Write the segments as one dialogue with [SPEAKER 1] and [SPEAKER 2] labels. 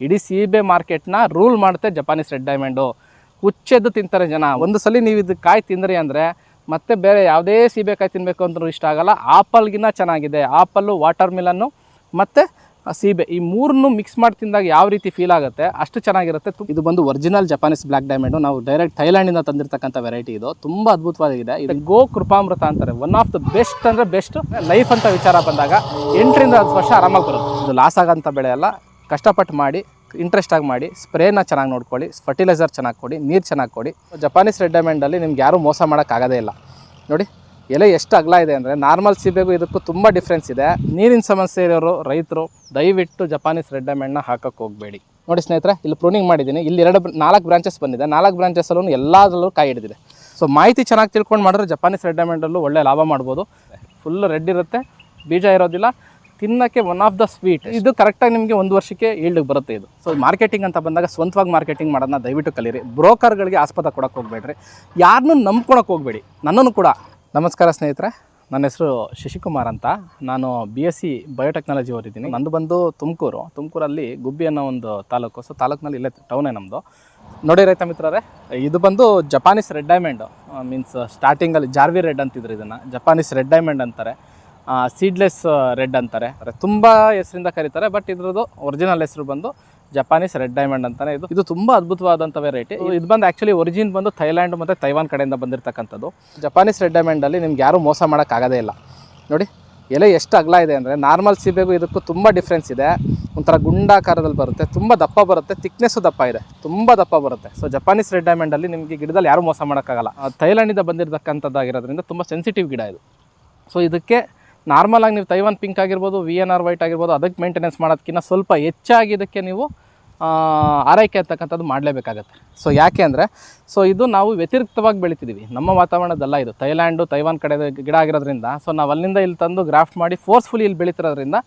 [SPEAKER 1] ಇಡೀ ಸೀಬೆ ಮಾರ್ಕೆಟ್ನ ರೂಲ್ ಮಾಡುತ್ತೆ ಜಪಾನೀಸ್ ರೆಡ್ ಡೈಮಂಡು. ಹುಚ್ಚೆದ್ದು ತಿಂತಾರೆ ಜನ. ಒಂದು ಸಲ ನೀವು ಇದು ಕಾಯಿ ತಿಂದ್ರಿ ಅಂದರೆ ಮತ್ತೆ ಬೇರೆ ಯಾವುದೇ ಸೀಬೆಕಾಯಿ ತಿನ್ನಬೇಕು ಅಂದ್ರೂ ಇಷ್ಟ ಆಗಲ್ಲ. ಆಪಲ್ಗಿನ್ನ ಚೆನ್ನಾಗಿದೆ. ಆಪಲ್ಲು, ವಾಟರ್ ಮಿಲನ್ನು ಮತ್ತು ಸೀಬೆ ಈ ಮೂರನ್ನು ಮಿಕ್ಸ್ ಮಾಡಿ ತಿಂದಾಗ ಯಾವ ರೀತಿ ಫೀಲ್ ಆಗುತ್ತೆ? ಅಷ್ಟು ಚೆನ್ನಾಗಿರುತ್ತೆ. ಇದು ಬಂದು ಒರಿಜಿನಲ್ ಜಪಾನೀಸ್ ಬ್ಲ್ಯಾಕ್ ಡೈಮಂಡು ನಾವು ಡೈರೆಕ್ಟ್ ಥೈಲ್ಯಾಂಡಿಂದ ತಂದಿರತಕ್ಕಂಥ ವೆರೈಟಿ ಇದು. ತುಂಬ ಅದ್ಭುತವಾಗಿದೆ. ಇದು ಗೋ ಕೃಪಾಮೃತ ಅಂತಾರೆ. ಒನ್ ಆಫ್ ದ ಬೆಸ್ಟ್ ಅಂದರೆ ಬೆಸ್ಟ್ ಲೈಫ್ ಅಂತ ವಿಚಾರ ಬಂದಾಗ ಎಂಟರಿಂದ ಹತ್ತು ವರ್ಷ ಆರಾಮಾಗಿ ಬರುತ್ತೆ. ಇದು ಲಾಸ್ ಆಗೋಂಥ ಬೆಳೆ ಅಲ್ಲ. ಕಷ್ಟಪಟ್ಟು ಮಾಡಿ ಇಂಟ್ರೆಸ್ಟಾಗಿ ಮಾಡಿ ಸ್ಪ್ರೇನ ಚೆನ್ನಾಗಿ ನೋಡ್ಕೊಳ್ಳಿ ಫರ್ಟಿಲೈಸರ್ ಚೆನ್ನಾಗಿ ಕೊಡಿ, ನೀರು ಚೆನ್ನಾಗಿ ಕೊಡಿ. ಜಪಾನೀಸ್ ರೆಡ್ ಡೈಮಂಡಲ್ಲಿ ನಿಮ್ಗೆ ಯಾರೂ ಮೋಸ ಮಾಡೋಕ್ಕಾಗೋದೇ ಇಲ್ಲ. ನೋಡಿ, ಎಲೆ ಎಷ್ಟು ಅಗಲ ಇದೆ ಅಂದರೆ ನಾರ್ಮಲ್ ಸೀಬೆಗೂ ಇದಕ್ಕೂ ತುಂಬ ಡಿಫ್ರೆನ್ಸ್ ಇದೆ. ನೀರಿನ ಸಮಸ್ಯೆ ಇರೋರು, ರೈತರು, ದಯವಿಟ್ಟು ಜಪಾನೀಸ್ ರೆಡ್ ಡೈಮಂಡ್ನ ಹಾಕಕ್ಕೆ ಹೋಗಬೇಡಿ. ನೋಡಿ ಸ್ನೇಹಿತರೆ, ಇಲ್ಲಿ ಪ್ರೂನಿಂಗ್ ಮಾಡಿದ್ದೀನಿ. ಇಲ್ಲಿ ಎರಡು ನಾಲ್ಕು ಬ್ರಾಂಚಸ್ ಬಂದಿದೆ. ನಾಲ್ಕು ಬ್ರಾಂಚಸ್ಸಲ್ಲೂ ಎಲ್ಲದರಲ್ಲೂ ಕಾಯಿ ಹಿಡಿದಿದೆ. ಸೊ ಮಾಹಿತಿ ಚೆನ್ನಾಗಿ ತಿಳ್ಕೊಂಡು ಮಾಡಿದ್ರೆ ಜಪಾನೀಸ್ ರೆಡ್ ಡೈಮಂಡಲ್ಲೂ ಒಳ್ಳೆ ಲಾಭ ಮಾಡ್ಬೋದು. ಫುಲ್ ರೆಡ್ ಇರುತ್ತೆ. ಬೀಜ ಇರೋದಿಲ್ಲ. ತಿನ್ನಕ್ಕೆ ಒನ್ ಆಫ್ ದ ಸ್ವೀಟ್ ಇದು ಕರೆಕ್ಟಾಗಿ ನಿಮಗೆ ಒಂದು ವರ್ಷಕ್ಕೆ ಈಲ್ಡಿಗೆ ಬರುತ್ತೆ ಇದು. ಸೊ ಮಾರ್ಕೆಟಿಂಗ್ ಅಂತ ಬಂದಾಗ ಸ್ವಂತವಾಗಿ ಮಾರ್ಕೆಟಿಂಗ್ ಮಾಡೋದನ್ನ ದಯವಿಟ್ಟು ಕಲೀರಿ. ಬ್ರೋಕರ್ಗಳಿಗೆ ಆಸ್ಪದ ಕೊಡೋಕೆ ಹೋಗ್ಬೇಡ್ರಿ. ಯಾರನ್ನೂ ನಂಬ್ಕೊಳಕ್ಕೆ ಹೋಗಬೇಡಿ. ನನ್ನನ್ನು ಕೂಡ. ನಮಸ್ಕಾರ ಸ್ನೇಹಿತರೆ. ನನ್ನ ಹೆಸರು ಶಶಿಕುಮಾರ್ ಅಂತ. ನಾನು ಬಿ ಎಸ್ ಸಿ ಬಯೋಟೆಕ್ನಾಲಜಿ ಓದಿದ್ದೀನಿ. ನಂದು ಬಂದು ತುಮಕೂರು. ತುಮಕೂರಲ್ಲಿ ಗುಬ್ಬಿ ಅನ್ನೋ ಒಂದು ತಾಲೂಕು. ಸೊ ತಾಲೂಕಿನಲ್ಲಿ ಇಲ್ಲೇ ಟೌನೇ ನಮ್ಮದು ನೋಡಿ ರೈತ ಮಿತ್ರರೇ ಇದು ಬಂದು ಜಪಾನೀಸ್ ರೆಡ್ ಡೈಮಂಡ್ ಮೀನ್ಸ್ ಸ್ಟಾರ್ಟಿಂಗಲ್ಲಿ ಜಾರ್ವಿ ರೆಡ್ ಅಂತಿದ್ರು ಇದನ್ನು. ಜಪಾನೀಸ್ ರೆಡ್ ಡೈಮಂಡ್ ಅಂತಾರೆ. ಸೀಡ್ಲೆಸ್ ರೆಡ್ ಅಂತಾರೆ. ತುಂಬ ಹೆಸರಿಂದ ಕರೀತಾರೆ ಬಟ್ ಇದ್ರದ್ದು ಒರಿಜಿನಲ್ ಹೆಸರು ಬಂದು ಜಪಾನೀಸ್ ರೆಡ್ ಡೈಮಂಡ್ ಅಂತಾನೆ ಇದು. ಇದು ತುಂಬ ಅದ್ಭುತವಾದಂಥ ವೆರೈಟಿ ಇದು ಬಂದು ಆ್ಯಕ್ಚುಲಿ ಒರಿಜಿನ್ ಬಂದು ಥೈಲ್ಯಾಂಡ್ ಮತ್ತು ತೈವಾನ್ ಕಡೆಯಿಂದ ಬಂದಿರತಕ್ಕಂಥದ್ದು. ಜಪಾನೀಸ್ ರೆಡ್ ಡೈಮಂಡಲ್ಲಿ ನಿಮ್ಗೆ ಯಾರೂ ಮೋಸ ಮಾಡೋಕ್ಕಾಗೋದೇ ಇಲ್ಲ. ನೋಡಿ, ಎಲೆ ಎಷ್ಟು ಅಗಲ ಇದೆ ಅಂದರೆ ನಾರ್ಮಲ್ ಸೀಬೆಗೂ ಇದಕ್ಕೂ ತುಂಬ ಡಿಫ್ರೆನ್ಸ್ ಇದೆ. ಒಂಥರ ಗುಂಡಾಕಾರದಲ್ಲಿ ಬರುತ್ತೆ, ತುಂಬ ದಪ್ಪ ಬರುತ್ತೆ ತಿಕ್ನೆಸ್ಸು ದಪ್ಪ ಇದೆ, ತುಂಬ ದಪ್ಪ ಬರುತ್ತೆ. ಸೊ ಜಪಾನೀಸ್ ರೆಡ್ ಡೈಮಂಡಲ್ಲಿ ನಿಮಗೆ ಗಿಡದಲ್ಲಿ ಯಾರೂ ಮೋಸ ಮಾಡೋಕ್ಕಾಗಲ್ಲ. ಥೈಲ್ಯಾಂಡಿಂದ ಬಂದಿರತಕ್ಕಂಥದ್ದಾಗಿರೋದ್ರಿಂದ ತುಂಬ ಸೆನ್ಸಿಟಿವ್ ಗಿಡ ಇದು. ಸೊ ಇದಕ್ಕೆ ನಾರ್ಮಲ್ ಆಗಿ ನೀವು ತೈವಾನ್ ಪಿಂಕ್ ಆಗಿರ್ಬೋದು ವಿ ಎನ್ ಆರ್ ವೈಟ್ ಆಗಿರ್ಬೋದು, ಅದಕ್ಕೆ ಮೇಂಟೆನೆನ್ಸ್ ಮಾಡೋದಕ್ಕಿಂತ ಸ್ವಲ್ಪ ಹೆಚ್ಚಾಗಿ ಇದಕ್ಕೆ ನೀವು ಆರೈಕೆ ಅಂತಕ್ಕಂಥದ್ದು ಮಾಡಲೇಬೇಕಾಗತ್ತೆ. ಸೊ ಯಾಕೆ ಅಂದರೆ ಸೊ ಇದು ನಾವು ವ್ಯತಿರಿಕ್ತವಾಗಿ ಬೆಳಿತಿದ್ದೀವಿ ನಮ್ಮ ವಾತಾವರಣದಲ್ಲ ಇದು. ಥೈಲ್ಯಾಂಡು ತೈವಾನ್ ಕಡೆ ಗಿಡ ಆಗಿರೋದ್ರಿಂದ ಸೊ ನಾವು ಅಲ್ಲಿಂದ ಇಲ್ಲಿ ತಂದು ಗ್ರಾಫ್ಟ್ ಮಾಡಿ ಫೋರ್ಸ್ಫುಲಿ ಇಲ್ಲಿ ಬೆಳೀತಿರೋದ್ರಿಂದ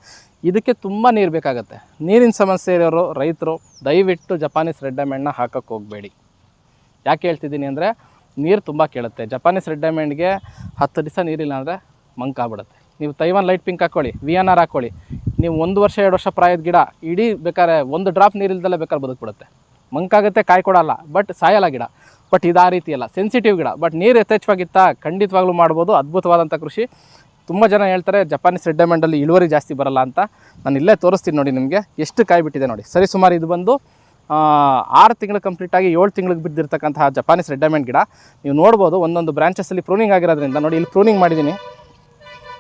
[SPEAKER 1] ಇದಕ್ಕೆ ತುಂಬ ನೀರು ಬೇಕಾಗುತ್ತೆ. ನೀರಿನ ಸಮಸ್ಯೆ ಇರೋರು, ರೈತರು, ದಯವಿಟ್ಟು ಜಪಾನೀಸ್ ರೆಡ್ ಡೈಮಂಡ್ನ ಹಾಕೋಕ್ಕೆ ಹೋಗಬೇಡಿ. ಯಾಕೆ ಹೇಳ್ತಿದ್ದೀನಿ ಅಂದರೆ, ನೀರು ತುಂಬ ಕೇಳುತ್ತೆ. ಜಪಾನೀಸ್ ರೆಡ್ ಡೈಮಂಡ್ಗೆ ಹತ್ತು ದಿವಸ ನೀರಿಲ್ಲ ಅಂದರೆ ಮಂಕಾಗ್ಬಿಡುತ್ತೆ. ನೀವು ತೈವಾನ್ ಲೈಟ್ ಪಿಂಕ್ ಹಾಕ್ಕೊಳ್ಳಿ ವಿ ಎನ್ ಆರ್ ಹಾಕ್ಕೊಳ್ಳಿ ನೀವು ಒಂದು ವರ್ಷ, ಎರಡು ವರ್ಷ ಪ್ರಾಯದ ಗಿಡ, ಇಡೀ ಬೇಕಾದ್ರೆ ಒಂದು ಡ್ರಾಪ್ ನೀರಿಲ್ದಲ್ಲೇ ಬೇಕಾದ್ರೆ ಬದುಕ್ಬಿಡುತ್ತೆ. ಮಂಕಾಗುತ್ತೆ, ಕಾಯಿ ಕೊಡಲ್ಲ ಬಟ್ ಸಾಯಲ್ಲ ಗಿಡ. ಬಟ್ ಇದು ಆ ರೀತಿ ಅಲ್ಲ ಸೆನ್ಸಿಟಿವ್ ಗಿಡ. ಬಟ್ ನೀರು ಯಥೇಚ್ಛವಾಗಿತ್ತಾ ಖಂಡಿತವಾಗ್ಲೂ ಮಾಡ್ಬೋದು ಅದ್ಭುತವಾದಂಥ ಕೃಷಿ. ತುಂಬ ಜನ ಹೇಳ್ತಾರೆ ಜಪಾನೀಸ್ ರೆಡ್ ಡೈಮಂಡಲ್ಲಿ ಇಳುವರಿ ಜಾಸ್ತಿ ಬರಲ್ಲ ಅಂತ. ನಾನು ಇಲ್ಲೇ ತೋರಿಸ್ತೀನಿ ನೋಡಿ ನಿಮಗೆ, ಎಷ್ಟು ಕಾಯಿ ಬಿಟ್ಟಿದೆ ನೋಡಿ. ಸರಿ, ಸುಮಾರು ಇದು ಬಂದು ಆರು ತಿಂಗಳು ಕಂಪ್ಲೀಟಾಗಿ ಏಳು ತಿಂಗಳಿಗೆ ಬಿದ್ದಿರ್ತಕ್ಕಂತಹ ಜಪಾನೀಸ್ ರೆಡ್ ಡೈಮಂಡ್ ಗಿಡ. ನೀವು ನೋಡ್ಬೋದು, ಒಂದೊಂದು ಬ್ರಾಂಚಸ್ಸಲ್ಲಿ ಪ್ರೂನಿಂಗ್ ಆಗಿರೋದ್ರಿಂದ ನೋಡಿ, ಇಲ್ಲಿ ಪ್ರೂನಿಂಗ್ ಮಾಡಿದ್ದೀನಿ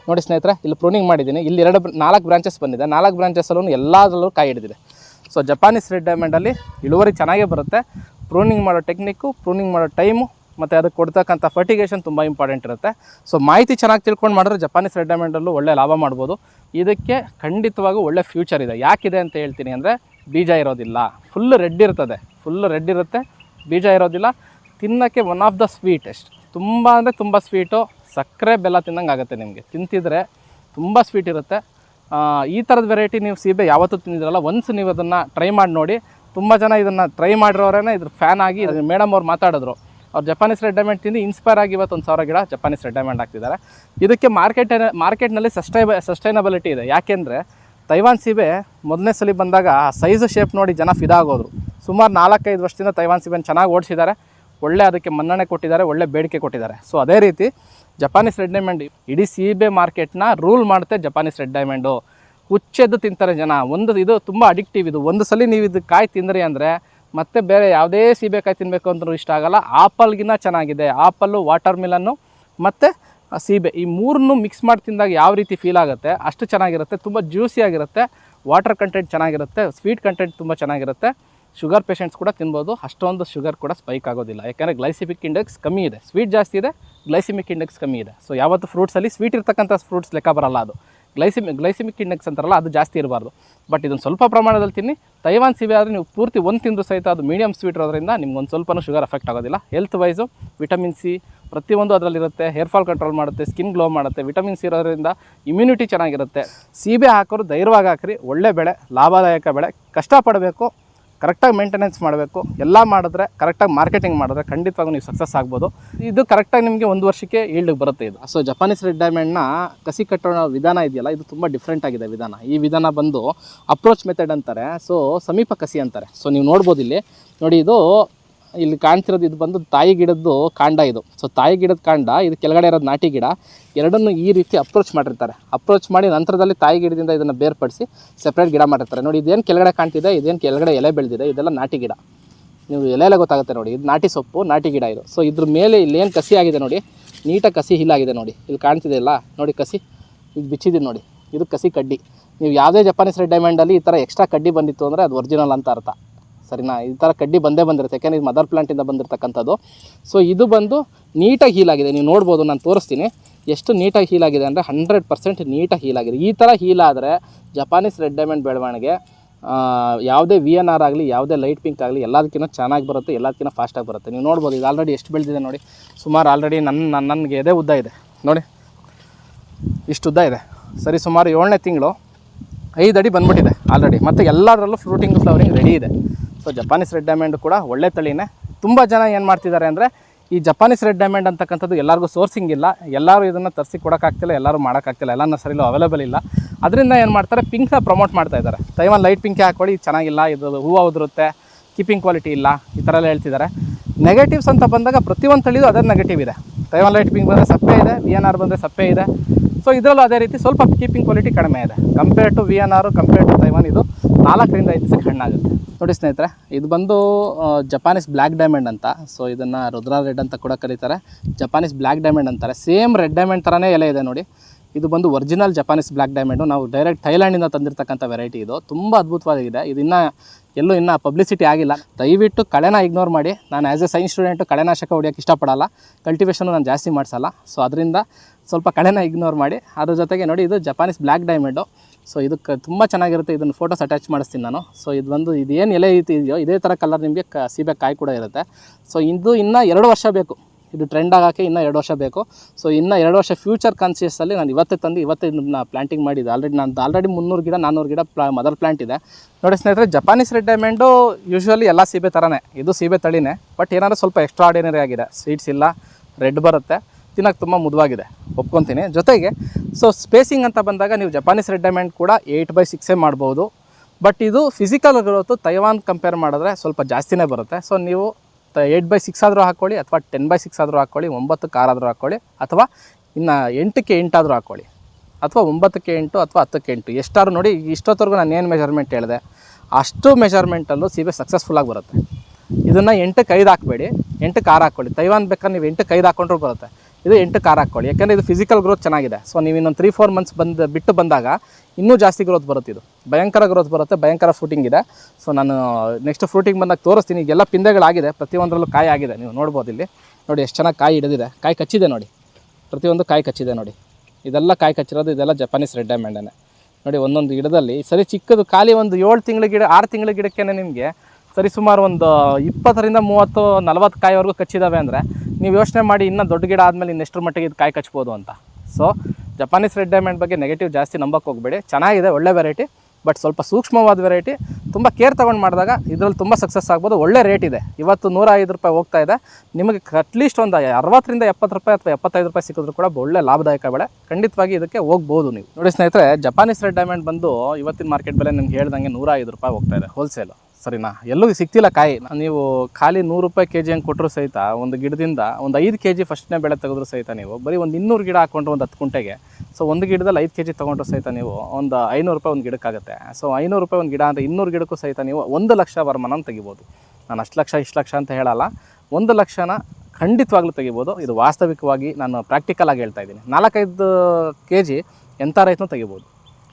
[SPEAKER 1] ನೋಡಿ ಸ್ನೇಹಿತರೆ, ಇಲ್ಲಿ ಪ್ರೂನಿಂಗ್ ಮಾಡಿದ್ದೀನಿ. ಇಲ್ಲಿ ಎರಡು ನಾಲ್ಕು ಬ್ರಾಂಚಸ್ ಬಂದಿದೆ. ನಾಲ್ಕು ಬ್ರಾಂಚಸ್ಸಲ್ಲೂ ಎಲ್ಲದರಲ್ಲೂ ಕಾಯಿ ಹಿಡಿದಿದೆ. ಸೊ ಜಪಾನೀಸ್ ರೆಡ್ ಡೈಮಂಡಲ್ಲಿ ಇಳುವರಿ ಚೆನ್ನಾಗೇ ಬರುತ್ತೆ. ಪ್ರೂನಿಂಗ್ ಮಾಡೋ ಟೆಕ್ನಿಕ್ಕು ಪ್ರೂನಿಂಗ್ ಮಾಡೋ ಟೈಮು ಮತ್ತು ಅದಕ್ಕೆ ಕೊಡ್ತಕ್ಕಂಥ ಫರ್ಟಿಗೇಷನ್ ತುಂಬ ಇಂಪಾರ್ಟೆಂಟ್ ಇರುತ್ತೆ. ಸೊ ಮಾಹಿತಿ ಚೆನ್ನಾಗಿ ತಿಳ್ಕೊಂಡು ಮಾಡಿದ್ರೆ ಜಪಾನೀಸ್ ರೆಡ್ ಡೈಮಂಡಲ್ಲೂ ಒಳ್ಳೆ ಲಾಭ ಮಾಡ್ಬೋದು. ಇದಕ್ಕೆ ಖಂಡಿತವಾಗೂ ಒಳ್ಳೆ ಫ್ಯೂಚರ್ ಇದೆ. ಯಾಕಿದೆ ಅಂತ ಹೇಳ್ತೀನಿ ಅಂದರೆ, ಬೀಜ ಇರೋದಿಲ್ಲ. ಫುಲ್ ರೆಡ್ ಇರ್ತದೆ. ಫುಲ್ ರೆಡ್ ಇರುತ್ತೆ. ಬೀಜ ಇರೋದಿಲ್ಲ. ತಿನ್ನೋಕ್ಕೆ ಒನ್ ಆಫ್ ದ ಸ್ವೀಟೆಸ್ಟ್ ತುಂಬ ಅಂದರೆ ತುಂಬ ಸ್ವೀಟು ಸಕ್ಕರೆ ಬೆಲ್ಲ ತಿನ್ನಂಗೆ ಆಗುತ್ತೆ ನಿಮಗೆ. ತಿಂತಿದ್ರೆ ತುಂಬ ಸ್ವೀಟ್ ಇರುತ್ತೆ. ಈ ಥರದ ವೆರೈಟಿ ನೀವು ಸೀಬೆ ಯಾವತ್ತೂ ತಿಂದಿದ್ರಲ್ಲ ಒನ್ಸ್ ನೀವು ಅದನ್ನು ಟ್ರೈ ಮಾಡಿ ನೋಡಿ ತುಂಬ ಜನ ಇದನ್ನು ಟ್ರೈ ಮಾಡಿರೋರೇ ಇದ್ರ ಫ್ಯಾನ್ ಆಗಿ ಮೇಡಮ್ ಅವ್ರು ಮಾತಾಡಿದ್ರು. ಅವ್ರು ಜಪಾನೀಸ್ ರೆಡ್ ಡೈಮಂಡ್ ತಿಂದು ಇನ್ಸ್ಪೈರ್ ಆಗಿ ಇವತ್ತು ಒಂದು ಸಾವಿರ ಗಿಡ ಜಪಾನೀಸ್ ರೆಡ್ ಡೈಮಂಡ್ ಆಗ್ತಿದ್ದಾರೆ ಇದಕ್ಕೆ ಮಾರ್ಕೆಟ್ ಮಾರ್ಕೆಟ್ನಲ್ಲಿ ಸಸ್ಟೈಬ ಸಸ್ಟೈನಬಿಲಿಟಿ ಇದೆ. ಯಾಕೆಂದರೆ ತೈವಾನ್ ಸೀಬೆ ಮೊದಲನೇ ಸಲ ಬಂದಾಗ ಆ ಸೈಜ್ ಶೇಪ್ ನೋಡಿ ಜನ ಫಿದಾ ಆಗೋದ್ರು. ಸುಮಾರು ನಾಲ್ಕೈದು ವರ್ಷದಿಂದ ತೈವಾನ್ ಸೀಬೆನ ಚೆನ್ನಾಗಿ ಓಡಿಸಿದ್ದಾರೆ. ಒಳ್ಳೆ ಅದಕ್ಕೆ ಮನ್ನಣೆ ಕೊಟ್ಟಿದ್ದಾರೆ ಒಳ್ಳೆ ಬೇಡಿಕೆ ಕೊಟ್ಟಿದ್ದಾರೆ. ಸೊ ಅದೇ ರೀತಿ ಜಪಾನೀಸ್ ರೆಡ್ ಡೈಮಂಡ್ ಇಡೀ ಸೀಬೆ ಮಾರ್ಕೆಟ್ನ ರೂಲ್ ಮಾಡುತ್ತೆ ಜಪಾನೀಸ್ ರೆಡ್ ಡೈಮಂಡು. ಹುಚ್ಚೆದ್ದು ತಿಂತಾರೆ ಜನ. ಒಂದು ಇದು ತುಂಬ ಅಡಿಕ್ಟಿವ್ ಇದು. ಒಂದು ಸಲ ನೀವು ಇದು ಕಾಯಿ ತಿಂದ್ರಿ ಅಂದರೆ ಮತ್ತೆ ಬೇರೆ ಯಾವುದೇ ಸೀಬೆಕಾಯಿ ತಿನ್ನಬೇಕು ಅಂದ್ರೂ ಇಷ್ಟ ಆಗಲ್ಲ. ಆಪಲ್ಗಿನ್ನ ಚೆನ್ನಾಗಿದೆ. ಆಪಲ್ಲು, ವಾಟರ್ ಮಿಲನ್ನು ಮತ್ತು ಸೀಬೆ. ಈ ಮೂರನ್ನು ಮಿಕ್ಸ್ ಮಾಡಿ ತಿಂದಾಗ ಯಾವ ರೀತಿ ಫೀಲ್ ಆಗುತ್ತೆ? ಅಷ್ಟು ಚೆನ್ನಾಗಿರುತ್ತೆ. ತುಂಬ ಜ್ಯೂಸಿಯಾಗಿರುತ್ತೆ ವಾಟರ್ ಕಂಟೆಂಟ್ ಚೆನ್ನಾಗಿರುತ್ತೆ. ಸ್ವೀಟ್ ಕಂಟೆಂಟ್ ತುಂಬ ಚೆನ್ನಾಗಿರುತ್ತೆ. ಶುಗರ್ ಪೇಷಂಟ್ಸ್ ಕೂಡ ತಿನ್ಬೋದು. ಅಷ್ಟೊಂದು ಶುಗರ್ ಕೂಡ ಸ್ಪೈಕ್ ಆಗೋದಿಲ್ಲ. ಯಾಕೆಂದರೆ ಗ್ಲೈಸಿಮಿಕ್ ಇಂಡೆಕ್ಸ್ ಕಮ್ಮಿ ಇದೆ. ಸ್ವೀಟ್ ಜಾಸ್ತಿ ಇದೆ, ಗ್ಲೈಸಿಮಿಕ್ ಇಂಡೆಕ್ಸ್ ಕಮ್ಮಿ ಇದೆ. ಸೊ ಯಾವತ್ತು ಫ್ರೂಟ್ಸಲ್ಲಿ ಸ್ವೀಟ್ ಇರ್ತಕ್ಕಂಥ ಫ್ರೂಟ್ಸ್ ಲೆಕ್ಕ ಬರಲ್ಲ ಅದು. ಗ್ಲೈಸಿಮಿ ಗ್ಲೈಸಿಮಿಕ್ ಇಂಡೆಕ್ಸ್ ಅಂತಾರಲ್ಲ, ಅದು ಜಾಸ್ತಿ ಇರಬಾರ್ದು. ಬಟ್ ಇದನ್ನು ಸ್ವಲ್ಪ ಪ್ರಮಾಣದಲ್ಲಿ ತಿನ್ನಿ. ತೈವಾನ್ ಸಿಬೆ ಆದರೆ ನೀವು ಪೂರ್ತಿ ಒಂದು ತಿಂದು ಸಹಿತ ಅದು ಮೀಡಿಯಮ್ ಸ್ವೀಟ್ ಇರೋದ್ರಿಂದ ನಿಮ್ಗೆ ಒಂದು ಸ್ವಲ್ಪನೂ ಶುಗರ್ ಅಫೆಕ್ಟ್ ಆಗೋದಿಲ್ಲ. ಹೆಲ್ತ್ ವೈಸು ವಿಟಮಿನ್ ಸಿ ಪ್ರತಿಯೊಂದು ಅದರಲ್ಲಿರುತ್ತೆ. ಹೇರ್ ಫಾಲ್ ಕಂಟ್ರೋಲ್ ಮಾಡುತ್ತೆ ಸ್ಕಿನ್ ಗ್ಲೋ ಮಾಡುತ್ತೆ ವಿಟಮಿನ್ ಸಿ ಇರೋದ್ರಿಂದ ಇಮ್ಯುನಿಟಿ ಚೆನ್ನಾಗಿರುತ್ತೆ. ಸೀಬೆ ಹಾಕೋರು ಧೈರ್ಯವಾಗಿ ಹಾಕ್ರಿ. ಒಳ್ಳೆ ಬೆಳೆ, ಲಾಭದಾಯಕ ಬೆಳೆ. ಕಷ್ಟಪಡಬೇಕು. ಕರೆಕ್ಟಾಗಿ ಮೇಂಟೆನೆನ್ಸ್ ಮಾಡಬೇಕು. ಎಲ್ಲ ಮಾಡಿದ್ರೆ, ಕರೆಕ್ಟಾಗಿ ಮಾರ್ಕೆಟಿಂಗ್ ಮಾಡಿದ್ರೆ ಖಂಡಿತವಾಗೂ ನೀವು ಸಕ್ಸಸ್ ಆಗ್ಬೋದು. ಇದು ಕರೆಕ್ಟಾಗಿ ನಿಮಗೆ ಒಂದು ವರ್ಷಕ್ಕೆ ಈಲ್ಡಿಗೆ ಬರುತ್ತೆ ಇದು. ಸೊ, ಜಪಾನೀಸ್ ರೆಡ್ ಡೈಮಂಡ್ನ ಕಸಿ ಕಟ್ಟೋ ವಿಧಾನ ಇದೆಯಲ್ಲ, ಇದು ತುಂಬ ಡಿಫ್ರೆಂಟ್ ಆಗಿದೆ ವಿಧಾನ. ಈ ವಿಧಾನ ಬಂದು ಅಪ್ರೋಚ್ ಮೆಥಡ್ ಅಂತಾರೆ. ಸೊ, ಸಮೀಪ ಕಸಿ ಅಂತಾರೆ. ಸೊ, ನೀವು ನೋಡ್ಬೋದು ಇಲ್ಲಿ. ನೋಡಿ, ಇದು ಇಲ್ಲಿ ಕಾಣ್ತಿರೋದು ಇದು ಬಂದು ತಾಯಿ ಗಿಡದ್ದು ಕಾಂಡ ಇದು. ಸೊ ತಾಯಿ ಗಿಡದ ಕಾಂಡ, ಇದು ಕೆಳಗಡೆ ಇರೋದು ನಾಟಿ ಗಿಡ. ಎರಡನ್ನು ಈ ರೀತಿ ಅಪ್ರೋಚ್ ಮಾಡಿರ್ತಾರೆ. ಅಪ್ರೋಚ್ ಮಾಡಿ ನಂತರದಲ್ಲಿ ತಾಯಿ ಗಿಡದಿಂದ ಇದನ್ನು ಬೇರ್ಪಡಿಸಿ ಸಪ್ರೇಟ್ ಗಿಡ ಮಾಡಿರ್ತಾರೆ. ನೋಡಿ, ಇದೇನು ಕೆಳಗಡೆ ಕಾಣ್ತಿದೆ, ಇದೇನು ಕೆಳಗಡೆ ಎಲೆ ಬೆಳೆದಿದೆ, ಇದೆಲ್ಲ ನಾಟಿ ಗಿಡ. ನೀವು ಎಲೆ ಎಲ್ಲ ಗೊತ್ತಾಗುತ್ತೆ ನೋಡಿ, ಇದು ನಾಟಿ ಸೊಪ್ಪು, ನಾಟಿ ಗಿಡ ಇದು. ಸೊ ಇದ್ರ ಮೇಲೆ ಇಲ್ಲಿ ಏನು ಕಸಿ ಆಗಿದೆ ನೋಡಿ ನೀಟಾಗಿ ಕಸಿ ಹಿಲ್ಲಾಗಿದೆ ನೋಡಿ. ಇಲ್ಲಿ ಕಾಣ್ತಿದೆ ನೋಡಿ ಕಸಿ ಇದು ಬಿಚ್ಚಿದ್ದೀನಿ ನೋಡಿ. ಇದು ಕಸಿ ಕಡ್ಡಿ. ನೀವು ಯಾವುದೇ ಜಪಾನೀಸ್ ರೆಡ್ ಡೈಮಂಡಲ್ಲಿ ಈ ಥರ ಎಕ್ಸ್ಟ್ರಾ ಕಡ್ಡಿ ಬಂದಿತ್ತು ಅಂದರೆ ಅದು ಒರಿಜಿನಲ್ ಅಂತ ಅರ್ಥ. ಸರಿನಾ ಈ ಥರ ಕಡ್ಡಿ ಬಂದೇ ಬಂದಿರುತ್ತೆ. ಯಾಕೆಂದರೆ ಇದು ಮದರ್ ಪ್ಲಾಂಟಿಂದ ಬಂದಿರತಕ್ಕಂಥದ್ದು. ಸೊ ಇದು ಬಂದು ನೀಟಾಗಿ ಹೀಲಾಗಿದೆ ನೀವು ನೋಡ್ಬೋದು, ನಾನು ತೋರಿಸ್ತೀನಿ. ಎಷ್ಟು ನೀಟಾಗಿ ಹೀಲಾಗಿದೆ ಅಂದರೆ ಹಂಡ್ರೆಡ್ ಪರ್ಸೆಂಟ್ ನೀಟಾಗಿ ಹೀಲಾಗಿದೆ ಈ ಥರ ಹೀಲಾದರೆ ಜಪಾನೀಸ್ ರೆಡ್ ಡೈಮಂಡ್ ಬೆಳವಣಿಗೆ ಯಾವುದೇ ವಿ ಎನ್ ಆರ್ ಆಗಲಿ, ಯಾವುದೇ ಲೈಟ್ ಪಿಂಕ್ ಆಗಲಿ, ಎಲ್ಲದಕ್ಕಿಂತ ಚೆನ್ನಾಗಿ ಬರುತ್ತೆ, ಎಲ್ಲದಕ್ಕಿಂತ ಫಾಸ್ಟಾಗಿ ಬರುತ್ತೆ. ನೀವು ನೋಡ್ಬೋದು, ಇದು ಆಲ್ರೆಡಿ ಎಷ್ಟು ಬೆಳೆದಿದೆ ನೋಡಿ. ಸುಮಾರು ಆಲ್ರೆಡಿ ನನ್ನ ನನ್ನ ನನಗೆ ಎದೆ ಉದ್ದ ಇದೆ. ನೋಡಿ, ಇಷ್ಟು ಉದ್ದ ಇದೆ. ಸರಿ, ಸುಮಾರು ಏಳನೇ ತಿಂಗಳು ಐದು ಅಡಿ ಬಂದ್ಬಿಟ್ಟಿದೆ ಆಲ್ರೆಡಿ ಮತ್ತು ಎಲ್ಲದರಲ್ಲೂ ಫ್ರೂಟಿಂಗ್ ಫ್ಲವರಿಂಗ್ ರೆಡಿ ಇದೆ. ಸೊ ಜಪಾನೀಸ್ ರೆಡ್ ಡೈಮಂಡ್ ಕೂಡ ಒಳ್ಳೆ ತಳಿನೇ. ತುಂಬ ಜನ ಏನು ಮಾಡ್ತಿದ್ದಾರೆ ಅಂದರೆ ಈ ಜಪಾನೀಸ್ ರೆಡ್ ಡೈಮಂಡ್ ಅಂತಕ್ಕಂಥದ್ದು ಎಲ್ಲರಿಗೂ ಸೋರ್ಸಿಂಗ್ ಇಲ್ಲ. ಎಲ್ಲರೂ ಇದನ್ನು ತರಿಸಿ ಕೊಡೋಕ್ಕಾಗ್ತಿಲ್ಲ, ಎಲ್ಲರೂ ಮಾಡೋಕ್ಕಾಗ್ತಿಲ್ಲ. ಎಲ್ಲ ನರ್ಸರಿಲೂ ಅವೈಲೇಬಲ್ ಇಲ್ಲ. ಅದರಿಂದ ಏನು ಮಾಡ್ತಾರೆ ಪಿಂಕ್ನ ಪ್ರಮೋಟ್ ಮಾಡ್ತಾ ಇದ್ದಾರೆ. ತೈವಾನ್ ಲೈಟ್ ಪಿಂಕ್ ಹಾಕೊಳ್ಳಿ ಚೆನ್ನಾಗಿಲ್ಲ, ಇದು ಹೂವು ಉದುರುತ್ತೆ ಕೀಪಿಂಗ್ ಕ್ವಾಲಿಟಿ ಇಲ್ಲ, ಈ ಥರ ಎಲ್ಲ ಹೇಳ್ತಿದ್ದಾರೆ. ನೆಗೆಟಿವ್ಸ್ ಅಂತ ಬಂದಾಗ ಪ್ರತಿಯೊಂದು ತಳಿದು ಅದೇ ನೆಗೆಟಿವ್ ಇದೆ. ತೈವಾನ್ ಲೈಟ್ ಪಿಂಕ್ ಬಂದರೆ ಸಪ್ಪೆ ಇದೆ ವಿ ಎನ್ ಆರ್ ಬಂದರೆ ಸಪ್ಪೆ ಇದೆ. ಸೊ ಇದರಲ್ಲೂ ಅದೇ ರೀತಿ ಸ್ವಲ್ಪ ಕೀಪಿಂಗ್ ಕ್ವಾಲಿಟಿ ಕಡಿಮೆ ಇದೆ. Compare to V N R compare to Taiwan ಇದು ನಾಲ್ಕರಿಂದ ಐದು ದಿವಸಕ್ಕೆ ಹಣ್ಣಾಗುತ್ತೆ ನೋಡಿ ಸ್ನೇಹಿತರೆ, ಇದು ಬಂದು ಜಪಾನೀಸ್ ಬ್ಲ್ಯಾಕ್ ಡೈಮಂಡ್ ಅಂತ. ಸೊ ಇದನ್ನು ರುದ್ರ ರೆಡ್ ಅಂತ ಕೂಡ ಕರೀತಾರೆ. ಜಪಾನೀಸ್ ಬ್ಲ್ಯಾಕ್ ಡೈಮಂಡ್ ಅಂತಾರೆ. ಸೇಮ್ ರೆಡ್ ಡೈಮಂಡ್ ಥರನೇ ಎಲೆ ಇದೆ ನೋಡಿ. ಇದು ಬಂದು ಒರಿಜಿನಲ್ ಜಪಾನೀಸ್ ಬ್ಲ್ಯಾಕ್ ಡೈಮಂಡು ನಾವು ಡೈರೆಕ್ಟ್ ಥೈಲ್ಯಾಂಡಿಂದ ತಂದಿರತಕ್ಕಂಥ ವೆರೈಟಿ ಇದು. ತುಂಬ ಅದ್ಭುತವಾಗಿದೆ. ಇದು ಇನ್ನೂ ಎಲ್ಲೂ ಇನ್ನೂ ಪಬ್ಲಿಸಿಟಿ ಆಗಿಲ್ಲ. ದಯವಿಟ್ಟು ಕಳೆನ ಇಗ್ನೋರ್ ಮಾಡಿ. ನಾನು ಆ್ಯಸ್ ಎ ಸೈನ್ಸ್ ಸ್ಟೂಡೆಂಟು ಕಳೆನಾಶಕ ಹೊಡಿಯೋಕ್ಕೆ ಇಷ್ಟಪಡಲ್ಲ. ಕಲ್ಟಿವೇಷನು ನಾನು ಜಾಸ್ತಿ ಮಾಡಿಸಲ್ಲ. ಸೊ ಅದರಿಂದ ಸ್ವಲ್ಪ ಕಳೆನ ಇಗ್ನೋರ್ ಮಾಡಿ. ಅದ್ರ ಜೊತೆಗೆ ನೋಡಿ, ಇದು ಜಪಾನೀಸ್ ಬ್ಲ್ಯಾಕ್ ಡೈಮಂಡು ಸೊ ಇದಕ್ಕೆ ತುಂಬ ಚೆನ್ನಾಗಿರುತ್ತೆ. ಇದನ್ನು ಫೋಟೋಸ್ ಅಟ್ಯಾಚ್ ಮಾಡಿಸ್ತೀನಿ ನಾನು. ಸೊ ಇದು ಬಂದು ಇದೇನು ಎಲೆ ಇದೆಯೋ, ಇದೇ ಥರ ಕಲರ್ ನಿಮಗೆ ಕ, ಸೀಬೆ ಕಾಯಿ ಕೂಡ ಇರುತ್ತೆ. ಸೊ ಇದು ಇನ್ನೂ ಎರಡು ವರ್ಷ ಬೇಕು. ಇದು ಟ್ರೆಂಡ್ ಆಗೋಕ್ಕೆ ಇನ್ನೂ ಎರಡು ವರ್ಷ ಬೇಕು. ಸೊ ಇನ್ನೂ ಎರಡು ವರ್ಷ ಫ್ಯೂಚರ್ ಕಾನ್ಸಿಯಸ್ಸಲ್ಲಿ ನಾನು ಇವತ್ತೇ ತಂದು, ಇವತ್ತೇ ಇದನ್ನ ಪ್ಲಾಂಟಿಂಗ್ ಮಾಡಿದ್ದೆ. ಆಲ್ರೆಡಿ ನಾನು ಆಲ್ರೆಡಿ ಮುನ್ನೂರು ಗಿಡ, ನಾನ್ನೂರು ಗಿಡ ಪ್ಲಾ ಮದರ್ ಪ್ಲಾಂಟ್ ಇದೆ. ನೋಡಿ ಸ್ನೇಹಿತರೆ ಜಪಾನೀಸ್ ರೆಡ್ ಡೈಮಂಡು ಯೂಶ್ವಲಿ ಎಲ್ಲ ಸೀಬೆ ಥರನೇ ಇದು ಸೀಬೆ ತಳಿನೇ. ಬಟ್ ಏನಾದರೂ ಸ್ವಲ್ಪ ಎಕ್ಸ್ಟ್ರಾ ಆರ್ಡಿನರಿ ಆಗಿದೆ. ಸೀಡ್ಸ್ ಇಲ್ಲ ರೆಡ್ ಬರುತ್ತೆ. ತಿನ್ನೋಕೆ ತುಂಬ ಮುದುವಾಗಿದೆ. ಒಪ್ಕೊತೀನಿ. ಜೊತೆಗೆ ಸೊ ಸ್ಪೇಸಿಂಗ್ ಅಂತ ಬಂದಾಗ ನೀವು ಜಪಾನೀಸ್ ರೆಡ್ ಡೈಮಂಡ್ ಕೂಡ ಏಯ್ಟ್ ಬೈ ಸಿಕ್ಸೇ ಮಾಡ್ಬೋದು. ಬಟ್ ಇದು ಫಿಸಿಕಲ್ ಗ್ರೋತು ತೈವಾನ್ ಕಂಪೇರ್ ಮಾಡಿದ್ರೆ ಸ್ವಲ್ಪ ಜಾಸ್ತಿನೇ ಬರುತ್ತೆ. ಸೊ ನೀವು ಏಯ್ಟ್ ಬೈ ಸಿಕ್ಸ್ ಆದರೂ ಹಾಕ್ಕೊಳ್ಳಿ ಅಥವಾ ಟೆನ್ ಬೈ ಸಿಕ್ಸ್ ಆದರೂ ಹಾಕ್ಕೊಳ್ಳಿ ಒಂಬತ್ತಕ್ಕೆ ಆರಾದರೂ ಹಾಕ್ಕೊಳ್ಳಿ ಅಥವಾ ಇನ್ನು ಎಂಟಕ್ಕೆ ಎಂಟಾದರೂ ಹಾಕ್ಕೊಳ್ಳಿ ಅಥವಾ ಒಂಬತ್ತಕ್ಕೆ ಎಂಟು ಅಥವಾ ಹತ್ತಕ್ಕೆ ಎಂಟು. ಎಷ್ಟಾದ್ರು ನೋಡಿ, ಇಷ್ಟೊತ್ತವರೆಗೂ ನಾನು ಏನು ಮೆಜರ್ಮೆಂಟ್ ಹೇಳಿದೆ? ಅಷ್ಟು ಮೆಜರ್ಮೆಂಟಲ್ಲೂ ಸೀಬೆ ಸಕ್ಸಸ್ಫುಲ್ಲಾಗಿ ಬರುತ್ತೆ. ಇದನ್ನು ಎಂಟಕ್ಕೆ ಐದು ಹಾಕಬೇಡಿ. ಎಂಟಕ್ಕೆ ಆರು ಹಾಕ್ಕೊಳ್ಳಿ ತೈವಾನ್ ಬೇಕಾದ್ರೆ ನೀವು ಎಂಟಕ್ಕೆ ಐದು ಹಾಕ್ಕೊಂಡ್ರೂ ಬರುತ್ತೆ. ಇದು ಎಂಟು ಕಾರ್ ಹಾಕ್ಕೊಳ್ಳಿ. ಯಾಕಂದರೆ ಇದು ಫಿಸಿಕಲ್ ಗ್ರೋತ್ ಚೆನ್ನಾಗಿದೆ. ಸೊ ನೀವು ಇನ್ನೊಂದು ತ್ರೀ ಫೋರ್ ಮಂತ್ಸ್ ಬಂದು, ಬಿಟ್ಟು ಬಂದಾಗ ಇನ್ನೂ ಜಾಸ್ತಿ ಗ್ರೋತ್ ಬರುತ್ತೆ ಇದು. ಭಯಂಕರ ಗ್ರೋತ್ ಬರುತ್ತೆ, ಭಯಂಕರ ಫ್ರೂಟಿಂಗ್ ಇದೆ. ಸೊ ನಾನು ನೆಕ್ಸ್ಟ್ ಫ್ರೂಟಿಂಗ್ ಬಂದಾಗ ತೋರಿಸ್ತೀನಿ. ಈಗೆಲ್ಲ ಪಿಂದೆಗಳಾಗಿದೆ. ಪ್ರತಿಯೊಂದರಲ್ಲೂ ಕಾಯಿ ಆಗಿದೆ. ನೀವು ನೋಡ್ಬೋದು ಇಲ್ಲಿ. ನೋಡಿ ಎಷ್ಟು ಚೆನ್ನಾಗಿ ಕಾಯಿ ಹಿಡಿದಿದೆ. ಕಾಯಿ ಕಚ್ಚಿದೆ ನೋಡಿ. ಪ್ರತಿಯೊಂದು ಕಾಯಿ ಕಚ್ಚಿದೆ ನೋಡಿ. ಇದೆಲ್ಲ ಕಾಯಿ ಕಚ್ಚಿರೋದು ಇದೆಲ್ಲ ಜಪಾನೀಸ್ ರೆಡ್ ಡೈಮಂಡೇ ನೋಡಿ ಒಂದೊಂದು ಗಿಡದಲ್ಲಿ ಸರಿ ಚಿಕ್ಕದು, ಖಾಲಿ ಒಂದು ಏಳು ತಿಂಗಳ ಗಿಡ, ಆರು ತಿಂಗಳ ಗಿಡಕ್ಕೆ ನಿಮಗೆ ಸರಿ, ಸುಮಾರು ಒಂದು ಇಪ್ಪತ್ತರಿಂದ ಮೂವತ್ತು, ನಲವತ್ತು ಕಾಯಿವರೆಗೂ ಕಚ್ಚಿದ್ದಾವೆ ಅಂದರೆ ನೀವು ಯೋಚನೆ ಮಾಡಿ ಇನ್ನೂ ದೊಡ್ಡ ಗಿಡ ಆದಮೇಲೆ ಇನ್ನೆಷ್ಟರ ಮಟ್ಟಿಗೆ ಇದು ಕಾಯಿ ಕಚ್ಬೋದು ಅಂತ. ಸೊ ಜಪಾನೀಸ್ ರೆಡ್ ಡೈಮಂಡ್ ಬಗ್ಗೆ ನೆಗೆಟಿವ್ ಜಾಸ್ತಿ ನಂಬಕ್ಕೆ ಹೋಗಬೇಡಿ. ಚೆನ್ನಾಗಿದೆ, ಒಳ್ಳೆ ವೆರೈಟಿ ಬಟ್ ಸ್ವಲ್ಪ ಸೂಕ್ಷ್ಮವಾದ ವೆರೈಟಿ ತುಂಬ ಕೇರ್ ತೊಗೊಂಡು ಮಾಡಿದಾಗ ಇದರಲ್ಲಿ ತುಂಬ ಸಕ್ಸಸ್ ಆಗ್ಬೋದು. ಒಳ್ಳೆ ರೇಟ್ ಇದೆ. ಇವತ್ತು ನೂರ ಐದು ರೂಪಾಯಿ ಹೋಗ್ತಾ ಇದೆ. ನಿಮಗೆ ಅಟ್ಲೀಸ್ಟ್ ಒಂದು ಅರವತ್ತರಿಂದ ಎಪ್ಪತ್ತು ರೂಪಾಯಿ ಅಥವಾ ಎಪ್ಪತ್ತೈದು ರೂಪಾಯಿ ಸಿಕ್ಕಿದ್ರು ಕೂಡ ಒಳ್ಳೆ ಲಾಭದಾಯಕ ಬೆಳೆ. ಖಂಡಿತವಾಗಿ ಇದಕ್ಕೆ ಹೋಗ್ಬೋದು ನೀವು. ನೋಡಿ ಸ್ನೇಹಿತರೆ ಜಪಾನೀಸ್ ರೆಡ್ ಡೈಮಂಡ್ ಬಂದು ಇವತ್ತಿನ ಮಾರ್ಕೆಟ್ ಬೆಲೆ ನಿಮ್ಗೆ ಹೇಳ್ದಂಗೆ ನೂರ ಐದು ರೂಪಾಯಿ ಹೋಗ್ತಾ ಇದೆ ಹೋಲ್ಸೇಲು ಸರಿನಾ? ಎಲ್ಲೂ ಸಿಗ್ತಿಲ್ಲ ಕಾಯಿ. ನೀವು ಖಾಲಿ ನೂರು ರೂಪಾಯಿ ಕೆ ಜಿ ಹಂಗೆ ಕೊಟ್ಟರು ಸಹಿತ, ಒಂದು ಗಿಡದಿಂದ ಒಂದು ಐದು ಕೆ ಜಿ ಫಸ್ಟ್ನೇ ಬೆಳೆ ತೆಗೆದ್ರು ಸಹಿತ ನೀವು, ಬರೀ ಒಂದು ಇನ್ನೂರು ಗಿಡ ಹಾಕ್ಕೊಂಡ್ರೆ ಒಂದು ಹತ್ತು ಕುಂಟೆಗೆ, ಸೊ ಒಂದು ಗಿಡದಲ್ಲಿ ಐದು ಕೆ ಜಿ ತೊಗೊಂಡ್ರು ಸಹಿತ ನೀವು ಒಂದು ಐನೂರು ರೂಪಾಯಿ ಒಂದು ಗಿಡಕ್ಕಾಗುತ್ತೆ. ಸೊ ಐನೂರು ರೂಪಾಯಿ ಒಂದು ಗಿಡ ಅಂದರೆ ಇನ್ನೂರು ಗಿಡಕ್ಕೂ ಸಹಿತ ನೀವು ಒಂದು ಲಕ್ಷ ವರಮಾನ ತೆಗಿಬೋದು. ನಾನು ಅಷ್ಟು ಲಕ್ಷ, ಇಷ್ಟು ಲಕ್ಷ ಅಂತ ಹೇಳಲ್ಲ. ಒಂದು ಲಕ್ಷನ ಖಂಡಿತವಾಗ್ಲೂ ತೆಗಿಬೋದು. ಇದು ವಾಸ್ತವಿಕವಾಗಿ ನಾನು ಪ್ರಾಕ್ಟಿಕಲ್ ಆಗಿ ಹೇಳ್ತಾ ಇದ್ದೀನಿ. ನಾಲ್ಕೈದು ಕೆ ಜಿ ಎಂಥ ರೈತನೂ ತೆಗಿಬೋದು.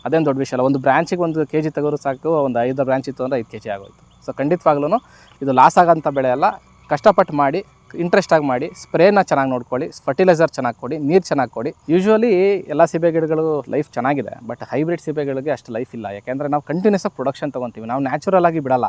[SPEAKER 1] ಅದೇನು ದೊಡ್ಡ ವಿಷಯ ಅಲ್ಲ. ಒಂದು ಬ್ರ್ಯಾಂಚಿಗೆ ಒಂದು ಕೆ ಜಿ ತೆಗೋರು ಸಾಕು, ಒಂದು ಐದು ಬ್ರ್ಯಾಂಚ್ ಇತ್ತು ಅಂದರೆ ಐದು ಕೆ ಜಿ ಆಗೋಯ್ತು. ಸೊ ಖಂಡಿತವಾಗ್ಲೂ ಇದು ಲಾಸ್ ಆಗೋಂಥ ಬೆಳೆ ಅಲ್ಲ. ಕಷ್ಟಪಟ್ಟು ಮಾಡಿ ಇಂಟ್ರೆಸ್ಟಾಗಿ ಮಾಡಿ ಸ್ಪ್ರೇನ ಚೆನ್ನಾಗಿ ನೋಡ್ಕೊಳ್ಳಿ ಫರ್ಟಿಲೈಸರ್ ಚೆನ್ನಾಗಿ ಕೊಡಿ, ನೀರು ಚೆನ್ನಾಗಿ ಕೊಡಿ. ಯೂಶ್ವಲಿ ಎಲ್ಲ ಸೀಬೆ ಗಿಡಗಳು ಲೈಫ್ ಚೆನ್ನಾಗಿದೆ ಬಟ್ ಹೈಬ್ರಿಡ್ ಸೀಬೆಗಳಿಗೆ ಅಷ್ಟು ಲೈಫ್ ಇಲ್ಲ. ಯಾಕೆಂದರೆ ನಾವು ಕಂಟಿನ್ಯೂಸ್ ಆಗಿ ಪ್ರೊಡಕ್ಷನ್ ತೊಗೊತೀವಿ. ನಾವು ನ್ಯಾಚುರಲ್ ಆಗಿ ಬಿಡಲ್ಲ.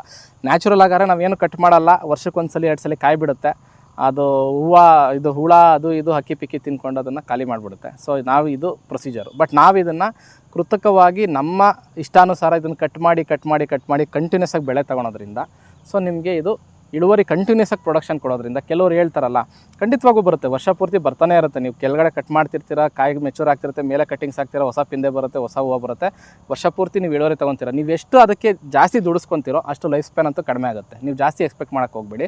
[SPEAKER 1] ನ್ಯಾಚುರಲ್ ಆಗಾರೆ ನಾವೇನು ಕಟ್ ಮಾಡಲ್ಲ. ವರ್ಷಕ್ಕೆ ಒಂದ್ಸಲಿ ಎರಡು ಸಲ ಕಾಯಿ ಬಿಡುತ್ತೆ. ಅದು ಹೂವು, ಇದು ಹುಳ, ಅದು ಇದು ಹಕ್ಕಿ ಪಿಕ್ಕಿ ತಿನ್ಕೊಂಡು ಅದನ್ನು ಖಾಲಿ ಮಾಡಿಬಿಡುತ್ತೆ. ಸೊ ನಾವು ಇದು ಪ್ರೊಸೀಜರು ಬಟ್ ನಾವು ಇದನ್ನು ಕೃತಕವಾಗಿ ನಮ್ಮ ಇಷ್ಟಾನುಸಾರ ಇದನ್ನು ಕಟ್ ಮಾಡಿ ಕಟ್ ಮಾಡಿ ಕಟ್ ಮಾಡಿ ಕಂಟಿನ್ಯೂಸ್ ಆಗಿ ಬೆಳೆ ತಗೊಳೋದ್ರಿಂದ ಸೊ ನಿಮಗೆ ಇದು ಇಳುವರಿ ಕಂಟಿನ್ಯೂಸ್ ಆಗಿ ಪ್ರೊಡಕ್ಷನ್ ಕೊಡೋದ್ರಿಂದ ಕೆಲವರು ಹೇಳ್ತಾರಲ್ಲ, ಖಂಡಿತವಾಗೂ ಬರುತ್ತೆ. ವರ್ಷ ಪೂರ್ತಿ ಬರ್ತಾನೆ ಇರುತ್ತೆ. ನೀವು ಕೆಳಗಡೆ ಕಟ್ ಮಾಡ್ತಿರ್ತೀರ, ಕಾಯಿಗೆ ಮೆಚೂರ್ ಆಗ್ತಿರುತ್ತೆ, ಮೇಲೆ ಕಟ್ಟಿಂಗ್ಸ್ ಆಗ್ತೀರಾ, ಹೊಸ ಪಿಂದೆ ಬರುತ್ತೆ, ಹೊಸ ಹೂವು ಬರುತ್ತೆ, ವರ್ಷ ಪೂರ್ತಿ ನೀವು ಇಳುವರಿ ತೊಗೊತೀರ ನೀವು ಎಷ್ಟು ಅದಕ್ಕೆ ಜಾಸ್ತಿ ದುಡಿಸ್ಕೊತೀರೋ ಅಷ್ಟು ಲೈಫ್ ಸ್ಪ್ಯಾನ್ ಅಂತೂ ಕಡಿಮೆ ಆಗುತ್ತೆ. ನೀವು ಜಾಸ್ತಿ ಎಕ್ಸ್ಪೆಕ್ಟ್ ಮಾಡೋಕ್ಕೆ ಹೋಗ್ಬೇಡಿ.